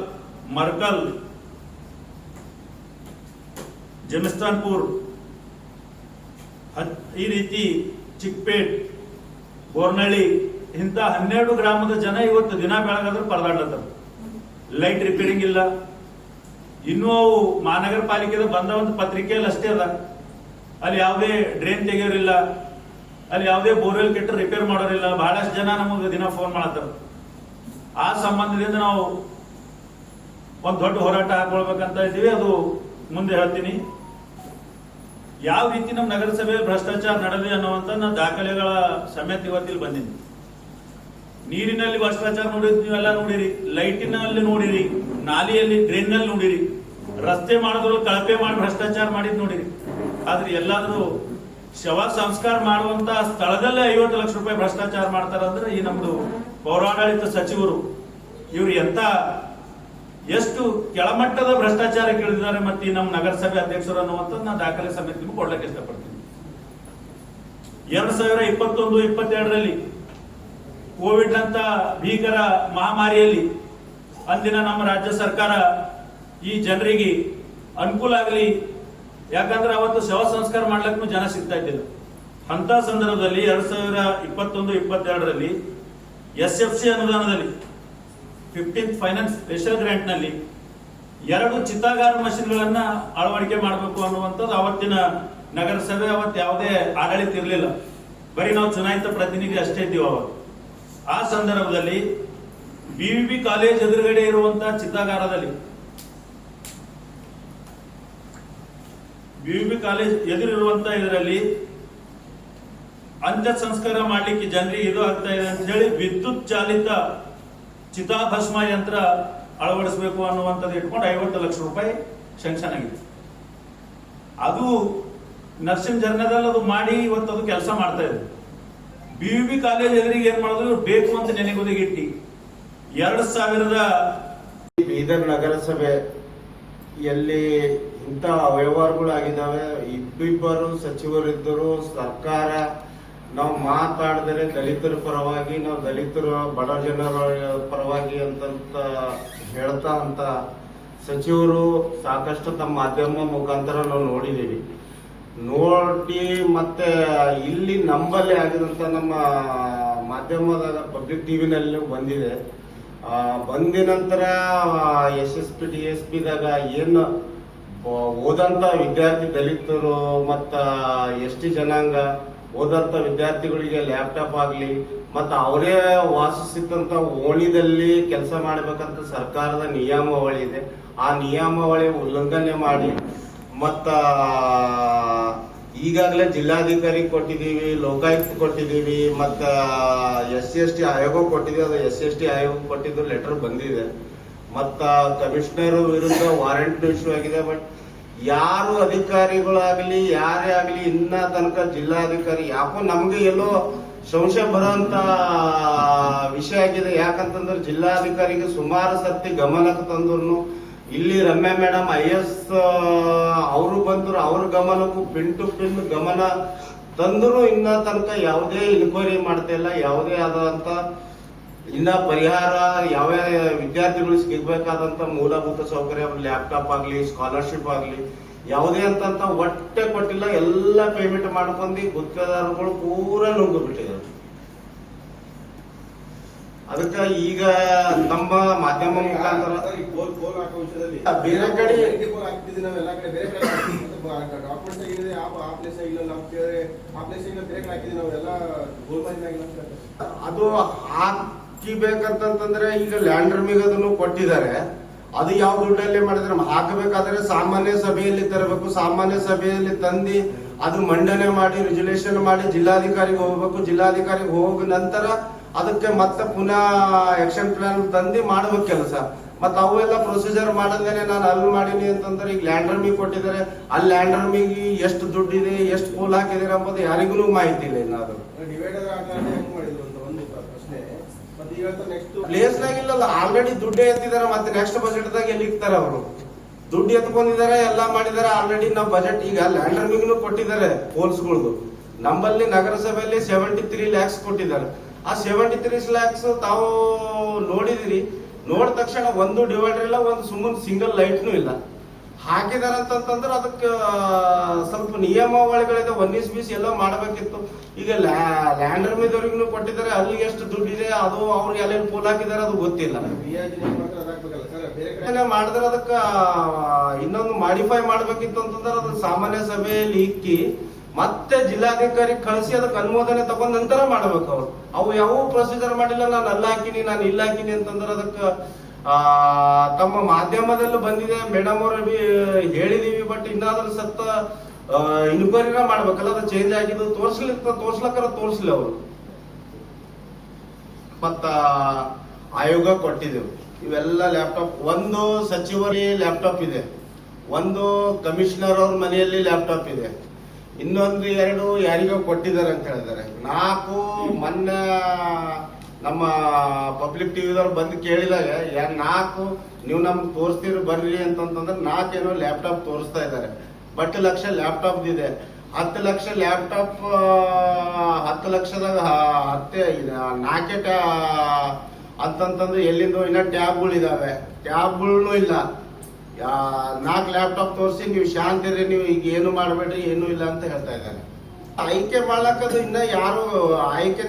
ಮರ್ಕಲ್, ಜಮಿಸ್ತಾನ್ಪುರ್ ಈ ರೀತಿ ಚಿಕ್ಪೇಟ್, ಬೋರ್ನಳ್ಳಿ ಇಂಥ ಹನ್ನೆರಡು ಗ್ರಾಮದ ಜನ ಇವತ್ತು ದಿನ ಬೆಳಗಾದ್ರೂ ಪರದಾಡ್ಲತ್ತ ಲೈಟ್ ರಿಪೇರಿಂಗ್ ಇಲ್ಲ. ಇನ್ನೂ ಅವು ಮಹಾನಗರ ಪಾಲಿಕೆದ ಬಂದ ಒಂದು ಪತ್ರಿಕೆಯಲ್ಲಿ ಅಷ್ಟೇ ಅದ. ಅಲ್ಲಿ ಯಾವುದೇ ಡ್ರೈನ್ ತೆಗಿಯೋರಿಲ್ಲ. ಅಲ್ಲಿ ಯಾವುದೇ ಬೋರ್ವೆಲ್ ಕೆಟ್ಟ ರಿಪೇರ್ ಮಾಡೋರಿಲ್ಲ. ಬಹಳಷ್ಟು ಜನ ನಮಗೆ ದಿನ ಫೋನ್ ಮಾಡತ್ತಾರ. ಆ ಸಂಬಂಧದಿಂದ ನಾವು ಒಂದು ದೊಡ್ಡ ಹೋರಾಟ ಹಾಕೊಳ್ಬೇಕಂತ ಇದ್ದೀವಿ. ಅದು ಮುಂದೆ ಹೇಳ್ತೀನಿ. ಯಾವ ರೀತಿ ನಮ್ಮ ನಗರಸಭೆಯಲ್ಲಿ ಭ್ರಷ್ಟಾಚಾರ ನಡೆದಿದೆ ಅನ್ನುವಂಥ ನಾ ದಾಖಲೆಗಳ ಸಮೇತ ಇವತ್ತಿಲ್ಲಿ ಬಂದಿನಿ ನೀರಿನಲ್ಲಿ ಭ್ರಷ್ಟಾಚಾರ ನೋಡಿದ್ ನೀವೆಲ್ಲ ನೋಡಿರಿ, ಲೈಟಿನಲ್ಲಿ ನೋಡಿರಿ, ನಾಲಿಯಲ್ಲಿ ಡ್ರೈನ್ನಲ್ಲಿ ನೋಡಿರಿ, ರಸ್ತೆ ಮಾಡಿದ್ರು ಕಳಪೆ ಮಾಡಿ ಭ್ರಷ್ಟಾಚಾರ ಮಾಡಿದ್ ನೋಡಿರಿ. ಆದ್ರೆ ಎಲ್ಲಾದ್ರೂ ಶವ ಸಂಸ್ಕಾರ ಮಾಡುವಂತ ಸ್ಥಳದಲ್ಲೇ ಐವತ್ತು ಲಕ್ಷ ರೂಪಾಯಿ ಭ್ರಷ್ಟಾಚಾರ ಮಾಡ್ತಾರಂದ್ರೆ ಈ ನಮ್ದು ಪೌರಾಡಳಿತ ಸಚಿವರು, ಇವ್ರು ಎಂತ ಎಷ್ಟು ಕೆಳಮಟ್ಟದ ಭ್ರಷ್ಟಾಚಾರ ಕೇಳಿದ್ದಾರೆ ಮತ್ತೆ ನಮ್ಮ ನಗರಸಭೆ ಅಧ್ಯಕ್ಷರು ಅನ್ನುವಂಥದ್ದು ನಾನು ದಾಖಲೆ ಸಮಿತಿಗೂ ಕೊಡ್ಲಿಕ್ಕೆ ಇಷ್ಟಪಡ್ತೀನಿ. ಎರಡ್ ಸಾವಿರ ಇಪ್ಪತ್ತೊಂದು, ಇಪ್ಪತ್ತೆರಡರಲ್ಲಿ ಕೋವಿಡ್ ಅಂತ ಭೀಕರ ಮಹಾಮಾರಿಯಲ್ಲಿ ಅಂದಿನ ನಮ್ಮ ರಾಜ್ಯ ಸರ್ಕಾರ ಈ ಜನರಿಗೆ ಅನುಕೂಲ ಆಗಲಿ. ಯಾಕಂದ್ರೆ ಅವತ್ತು ಶವ ಸಂಸ್ಕಾರ ಮಾಡ್ಲಿಕ್ಕೂ ಜನ ಸಿಗ್ತಾ ಇದ್ದಿಲ್ಲ. ಅಂತ ಸಂದರ್ಭದಲ್ಲಿ ಎರಡ್ ಸಾವಿರ ಇಪ್ಪತ್ತೊಂದು, ಇಪ್ಪತ್ತೆರಡರಲ್ಲಿ ಎಸ್ ಎಫ್ ಸಿ ಅನುದಾನದಲ್ಲಿ ಫಿಫ್ಟೀನ್ತ್ ಫೈನಾನ್ಸ್ ಸ್ಪೆಷಲ್ ಗ್ರಾಂಟ್ನಲ್ಲಿ ಎರಡು ಚಿತ್ತಾಗಾರ ಮಷಿನ್ಗಳನ್ನ ಅಳವಡಿಕೆ ಮಾಡಬೇಕು ಅನ್ನುವಂಥದ್ದು ಅವತ್ತಿನ ನಗರಸಭೆ ಅವತ್ತು ಯಾವುದೇ ಆಡಳಿತ ಇರಲಿಲ್ಲ. ಬರೀ ನಾವು ಚುನಾಯಿತ ಪ್ರತಿನಿಧಿ ಅಷ್ಟೇ ಇದ್ದೀವಿ ಅವಾಗ ಆ ಸಂದರ್ಭದಲ್ಲಿ ಬಿವಿಬಿ ಕಾಲೇಜ್ ಎದುರುಗಡೆ ಇರುವಂತಹ ಚಿತ್ತಾಗಾರದಲ್ಲಿ ಬಿವಿಬಿ ಕಾಲೇಜ್ ಎದುರಿರುವಂತ ಇದರಲ್ಲಿ ಅಂತ್ಯ ಸಂಸ್ಕಾರ ಮಾಡಲಿಕ್ಕೆ ಜನರಿಗೆ ಇದು ಆಗ್ತಾ ಇದೆ ಅಂತ ಹೇಳಿ ವಿದ್ಯುತ್ ಚಾಲಿತ ಚಿತಾಭಸ್ಮ ಯಂತ್ರ ಅಳವಡಿಸಬೇಕು ಅನ್ನುವಂಥದ್ದು ಇಟ್ಕೊಂಡು ಐವತ್ತು ಲಕ್ಷ ರೂಪಾಯಿ ಶಂಕ್ಷನ್ ಆಗಿದೆ. ಅದು ನರ್ಸಿಂಗ್ ಜರ್ನದಲ್ಲಿ ಅದು ಮಾಡಿ ಇವತ್ತು ಅದು ಕೆಲಸ ಮಾಡ್ತಾ ಇದೆ. ಬಿ ಬಿ ಕಾಲೇಜ್ ಎದುರಿಗೆ ಏನ್ ಮಾಡಿದ್ರು? ಬೇಕು ಅಂತ ನೆನೆಗುದಿಗಿಟ್ಟಿ. ಎರಡ್ ಸಾವಿರದ ಬೀದರ್ ನಗರಸಭೆ ಎಲ್ಲಿ ಇಂಥ ಅವ್ಯವಹಾರಗಳಾಗಿದ್ದಾವೆ. ಇಬ್ಬಿಬ್ಬರು ಸಚಿವರಿದ್ದರು ಸರ್ಕಾರ. ನಾವು ಮಾತಾಡಿದರೆ ದಲಿತರ ಪರವಾಗಿ, ನಾವು ದಲಿತರು ಬಡ ಜನರ ಪರವಾಗಿ ಅಂತಂತ ಹೇಳ್ತಾ ಅಂತ ಸಚಿವರು ಸಾಕಷ್ಟು ತಮ್ಮ ಮಾಧ್ಯಮ ಮುಖಾಂತರ ನಾವು ನೋಡಿದ್ದೀವಿ. ನೋಡಿ ಮತ್ತೆ ಇಲ್ಲಿ ನಂಬಲ್ಲಿ ಆಗಿದಂತ ನಮ್ಮ ಮಾಧ್ಯಮದ ಪಬ್ಲಿಕ್ ಟಿವಿನಲ್ಲಿ ಬಂದಿದೆ. ಬಂದ ನಂತರ S S P, D S ಪಿದಾಗ ಏನು ಓದಂತ ವಿದ್ಯಾರ್ಥಿ ದಲಿತರು ಮತ್ತ ಎಸ್ ಟಿ ಜನಾಂಗ ಓದಂತ ವಿದ್ಯಾರ್ಥಿಗಳಿಗೆ ಲ್ಯಾಪ್ಟಾಪ್ ಆಗಲಿ, ಮತ್ತು ಅವರೇ ವಾಸಿಸಿದಂತ ಓಣಿದಲ್ಲಿ ಕೆಲಸ ಮಾಡಬೇಕಂತ ಸರ್ಕಾರದ ನಿಯಮಾವಳಿ ಇದೆ. ಆ ನಿಯಮಾವಳಿ ಉಲ್ಲಂಘನೆ ಮಾಡಿ ಮತ್ತ, ಈಗಾಗಲೇ ಜಿಲ್ಲಾಧಿಕಾರಿ ಕೊಟ್ಟಿದ್ದೀವಿ, ಲೋಕಾಯುಕ್ತ ಕೊಟ್ಟಿದ್ದೀವಿ, ಮತ್ತ ಎಸ್ ಸಿ ಎಸ್ ಟಿ ಆಯೋಗ ಕೊಟ್ಟಿದ್ದೀವಿ ಅದು ಎಸ್ ಎಸ್ ಟಿ ಆಯೋಗ ಕೊಟ್ಟಿದ್ದು ಲೆಟರ್ ಬಂದಿದೆ. ಮತ್ತ ಕಮಿಷನರ್ ವಿರುದ್ಧ ವಾರೆಂಟ್ ಇಶ್ಯೂ ಆಗಿದೆ. ಬಟ್ ಯಾರು ಅಧಿಕಾರಿಗಳಾಗಲಿ, ಯಾರೇ ಆಗಲಿ, ಇನ್ನ ತನಕ ಜಿಲ್ಲಾಧಿಕಾರಿ, ಯಾಕೋ ನಮ್ಗೆ ಎಲ್ಲೋ ಸಂಶಯ ಬರೋಂತ ವಿಷಯ ಆಗಿದೆ. ಯಾಕಂತಂದ್ರೆ ಜಿಲ್ಲಾಧಿಕಾರಿಗೆ ಸುಮಾರು ಸರ್ತಿ ಗಮನಕ್ಕೆ ತಂದ್ರು ಇಲ್ಲಿ ರಮ್ಯಾ ಮೇಡಮ್ ಐ ಎಸ್ ಅವರು ಬಂದ್ರು, ಅವ್ರ ಗಮನಕ್ಕೂ ಪಿನ್ ಟು ಪಿನ್ ಗಮನ ತಂದ್ರು, ಇನ್ನ ತನಕ ಯಾವುದೇ ಇನ್ಕ್ವೈರಿ ಮಾಡ್ತಾ ಇಲ್ಲ, ಯಾವುದೇ ಆದಂತ, ಇನ್ನ ಪರಿಹಾರ ಯಾವ ವಿದ್ಯಾರ್ಥಿಗಳು ಸಿಗ್ಬೇಕಾದಂತ ಮೂಲಭೂತ ಸೌಕರ್ಯ ಲ್ಯಾಪ್ಟಾಪ್ ಆಗ್ಲಿ ಸ್ಕಾಲರ್ಶಿಪ್ ಆಗ್ಲಿ, ಯಾವುದೇ ಅಂತಂತ ಒಟ್ಟೆ ಕೊಟ್ಟಿಲ್ಲ, ಎಲ್ಲ ಪೇಮೆಂಟ್ ಮಾಡ್ಕೊಂಡು ಗುತ್ತಿಗೆದಾರಗಳು ಪೂರ ನುಂಗ್ಬಿಟ್ಟಿದ್ರು ಅದಕ್ಕೆ ಈಗ ನಮ್ಮ ಮಾಧ್ಯಮ ಮುಖಾಂತರ ಬೇರೆ ಕಡೆ- ಹಾಕ್ತಿದ್ವಿ ನಾವು ಎಲ್ಲ ಕಡೆ ಬೇರೆ ಕಡೆ ಡಾಕ್ಯುಮೆಂಟ್ಸ್ ಏನಿದೆ ಆ ಪ್ಲೇಸ್ ಇಲ್ಲ ನಾವು ಕೇಳಿ ಆ ಪ್ಲೇಸ್ ಇಲ್ಲ ಬೇರೆ ಕಡೆ ಹಾಕಿದ್ವಿ ನಾವು ಎಲ್ಲ ಗೋಲ್ ಆಗಿಲ್ಲ ಅಂತ. ಅದು ಹಾಕಿಬೇಕಂತಂದ್ರೆ ಈಗ ಲ್ಯಾಂಡರ್ ಮೀಗ ಅದನ್ನು ಕೊಟ್ಟಿದ್ದಾರೆ ಅದು ಯಾವ ದುಡ್ಡಲ್ಲಿ ಮಾಡಿದ್ರೆ ಹಾಕಬೇಕಾದ್ರೆ ಸಾಮಾನ್ಯ ಸಭೆಯಲ್ಲಿ ತರಬೇಕು ಸಾಮಾನ್ಯ ಸಭೆಯಲ್ಲಿ ತಂದು ಅದು ಮಂಡನೆ ಮಾಡಿ ರಿಜುಲೇಷನ್ ಮಾಡಿ ಜಿಲ್ಲಾಧಿಕಾರಿಗೆ ಹೋಗ್ಬೇಕು ಜಿಲ್ಲಾಧಿಕಾರಿಗೆ ಹೋಗ ನಂತರ ಅದಕ್ಕೆ ಮತ್ತೆ ಪುನಃ ಆಕ್ಷನ್ ಪ್ಲಾನ್ ತಂದು ಮಾಡ್ಬೇಕು ಕೆಲಸ ಮತ್ತೆ ಅವೆಲ್ಲ ಪ್ರೊಸೀಜರ್ ಮಾಡಂಗೇನೆ ನಾನು ಅಲ್ಲಿ ಮಾಡೀನಿ ಅಂತಂದ್ರೆ ಈಗ ಲ್ಯಾಂಡ್ ರಮಿಗೆ ಕೊಟ್ಟಿದ್ದಾರೆ. ಅಲ್ಲಿ ಲ್ಯಾಂಡ್ ರಮಿಗೆ ಎಷ್ಟು ಇದೆ ಎಷ್ಟು ಪೋಲ್ ಹಾಕಿದ್ದಾರೆ ಎಂಬುದು ಯಾರಿಗೂ ಮಾಹಿತಿ ಇಲ್ಲ ಇನ್ನಾದ್ರು ಡಿವೈಡರ್ ಆಗಾನೆ ಹೆಂಗ್ ಮಾಡಿದ್ರು ಅಂತ ಒಂದು ಪ್ರಶ್ನೆ. ಮತ್ತೆ ಈಗ ನೆಕ್ಸ್ಟ್ ಪ್ಲೇಸ್ ಇಲ್ಲಲ್ಲ ಆಲ್ರೆಡಿ ದುಡ್ಡೇ ಎತ್ತಿದ್ದಾರೆ ಮತ್ತೆ ನೆಕ್ಸ್ಟ್ ಬಜೆಟ್ ದಾಗ ಎಲ್ಲಿ ಇರ್ತಾರೆ ಅವರು? ದುಡ್ಡು ಎತ್ಕೊಂಡಿದ್ದಾರೆ ಎಲ್ಲ ಮಾಡಿದ್ದಾರೆ ಆಲ್ರೆಡಿ ನಾವು ಬಜೆಟ್ ಈಗ ಲ್ಯಾಂಡ್ ರಮಿಗೂ ಕೊಟ್ಟಿದ್ದಾರೆ ಪೋಲ್ಸ್ಗಳದು ನಮ್ಮಲ್ಲಿ ನಗರಸಭೆಯಲ್ಲಿ ಸೆವೆಂಟಿ ತ್ರೀ ಲ್ಯಾಕ್ಸ್ ಕೊಟ್ಟಿದ್ದಾರೆ. ಆ ಸೆವೆಂಟಿ ತ್ರೀ ಲ್ಯಾಕ್ಸ್ ತಾವು ನೋಡಿದಿರಿ. ನೋಡಿದ ತಕ್ಷಣ ಒಂದು ಡಿವೈಡರ್ ಇಲ್ಲ, ಒಂದು ಸುಮ್ಮನೆ ಸಿಂಗಲ್ ಲೈಟ್ನು ಇಲ್ಲ. ಹಾಕಿದಾರೆ ಅಂತಂತಂದ್ರೆ ಅದಕ್ಕೆ ಸ್ವಲ್ಪ ನಿಯಮಾವಳಿಗಳಿದೆ ಇಸ್ ಬೀಸ್ ಎಲ್ಲ ಮಾಡಬೇಕಿತ್ತು. ಈಗ ಲ್ಯಾಂಡರ್ ಮೇದವ್ರಿಗೂ ಕೊಟ್ಟಿದ್ದಾರೆ, ಅಲ್ಲಿ ಎಷ್ಟು ದುಡ್ಡಿದೆ, ಅದು ಅವ್ರಿಗೆ ಎಲ್ಲೆಲ್ಲಿ ಪೋಲ್ ಹಾಕಿದ್ದಾರೆ ಅದು ಗೊತ್ತಿಲ್ಲ. ಮಾಡಿದ್ರೆ ಅದಕ್ಕೆ ಇನ್ನೊಂದು ಮಾಡಿಫೈ ಮಾಡ್ಬೇಕಿತ್ತು ಅಂತಂದ್ರೆ ಅದು ಸಾಮಾನ್ಯ ಸಭೆಯಲ್ಲಿ ಇಕ್ಕಿ ಮತ್ತೆ ಜಿಲ್ಲಾಧಿಕಾರಿ ಕಳಿಸಿ ಅದಕ್ಕೆ ಅನುಮೋದನೆ ತಗೊಂಡ ನಂತರ ಮಾಡ್ಬೇಕು ಅವ್ರು. ಅವು ಯಾವ ಪ್ರೊಸೀಜರ್ ಮಾಡಿಲ್ಲ ನಾನು ಅಲ್ಲಿ ಹಾಕಿನಿ ನಾನು ಇಲ್ಲಿ ಹಾಕಿನಿ ಅಂತಂದ್ರೆ ಅದಕ್ಕೆ ಆ, ತಮ್ಮ ಮಾಧ್ಯಮದಲ್ಲೂ ಬಂದಿದೆ. ಮೇಡಮ್ ಅವ್ರ ಹೇಳಿದೀವಿ ಬಟ್ ಇನ್ನಾದ್ರೂ ಸತ್ತ ಇನ್ಕ್ವೈರಿನ ಮಾಡ್ಬೇಕಲ್ಲ ಅದು ಚೇಂಜ್ ಆಗಿದ್ದು ತೋರಿಸ್ಲಿಕ್ಕೆ ತೋರ್ಸ್ಲಕ್ಕರ ತೋರ್ಸ್ಲಿ ಅವರು. ಮತ್ತ ಆಯೋಗ ಕೊಟ್ಟಿದ್ದೆವು. ಇವೆಲ್ಲ ಲ್ಯಾಪ್ಟಾಪ್ ಒಂದು ಸಚಿವರಿ ಲ್ಯಾಪ್ಟಾಪ್ ಇದೆ. ಒಂದು ಕಮಿಷನರ್ ಅವ್ರ ಮನೆಯಲ್ಲಿ ಲ್ಯಾಪ್ಟಾಪ್ ಇದೆ. ಇನ್ನೊಂದು ಎರಡು ಯಾರಿಗೋ ಕೊಟ್ಟಿದ್ದಾರೆ ಅಂತ ಹೇಳಿದ್ದಾರೆ. ನಾಲ್ಕು ಮೊನ್ನೆ ನಮ್ಮ ಪಬ್ಲಿಕ್ ಟಿವಿದವ್ರು ಬಂದು ಕೇಳಿದಾಗ, ಯಾ- ನಾಲ್ಕು ನೀವು ನಮ್ಗೆ ತೋರಿಸ್ತೀರಿ ಬರ್ರಿ ಅಂತಂತಂದ್ರೆ ನಾಲ್ಕೇನೋ ಲ್ಯಾಪ್ಟಾಪ್ ತೋರಿಸ್ತಾ ಇದ್ದಾರೆ. ಬಟ್ ಲಕ್ಷ ಲ್ಯಾಪ್ಟಾಪ್ ಇದೆ. ಹತ್ತು ಲಕ್ಷ ಲ್ಯಾಪ್ಟಾಪ್ ಹತ್ತು ಲಕ್ಷದಾಗ ಹತ್ತೇ ನಾಲ್ಕೇ ಟ್ಯಾ ಅಂತಂತಂದ್ರೆ ಎಲ್ಲಿಂದ ಇನ್ನ ಟ್ಯಾಬ್ಗಳು ಇದಾವೆ. ಟ್ಯಾಬ್ಗಳು ಇಲ್ಲ. ನಾಲ್ಕು ಲ್ಯಾಪ್ಟಾಪ್ ತೋರಿಸಿ, ನೀವು ಶಾಂತಿರಿ ನೀವು ಈಗ ಏನು ಮಾಡಬೇಡ್ರಿ, ಏನು ಇಲ್ಲ ಅಂತ ಹೇಳ್ತಾ ಇದ್ದಾರೆ. ಆಯ್ಕೆ ಮಾಡಕ್ಕದು ಇನ್ನ ಯಾರು ಆಯ್ಕೆ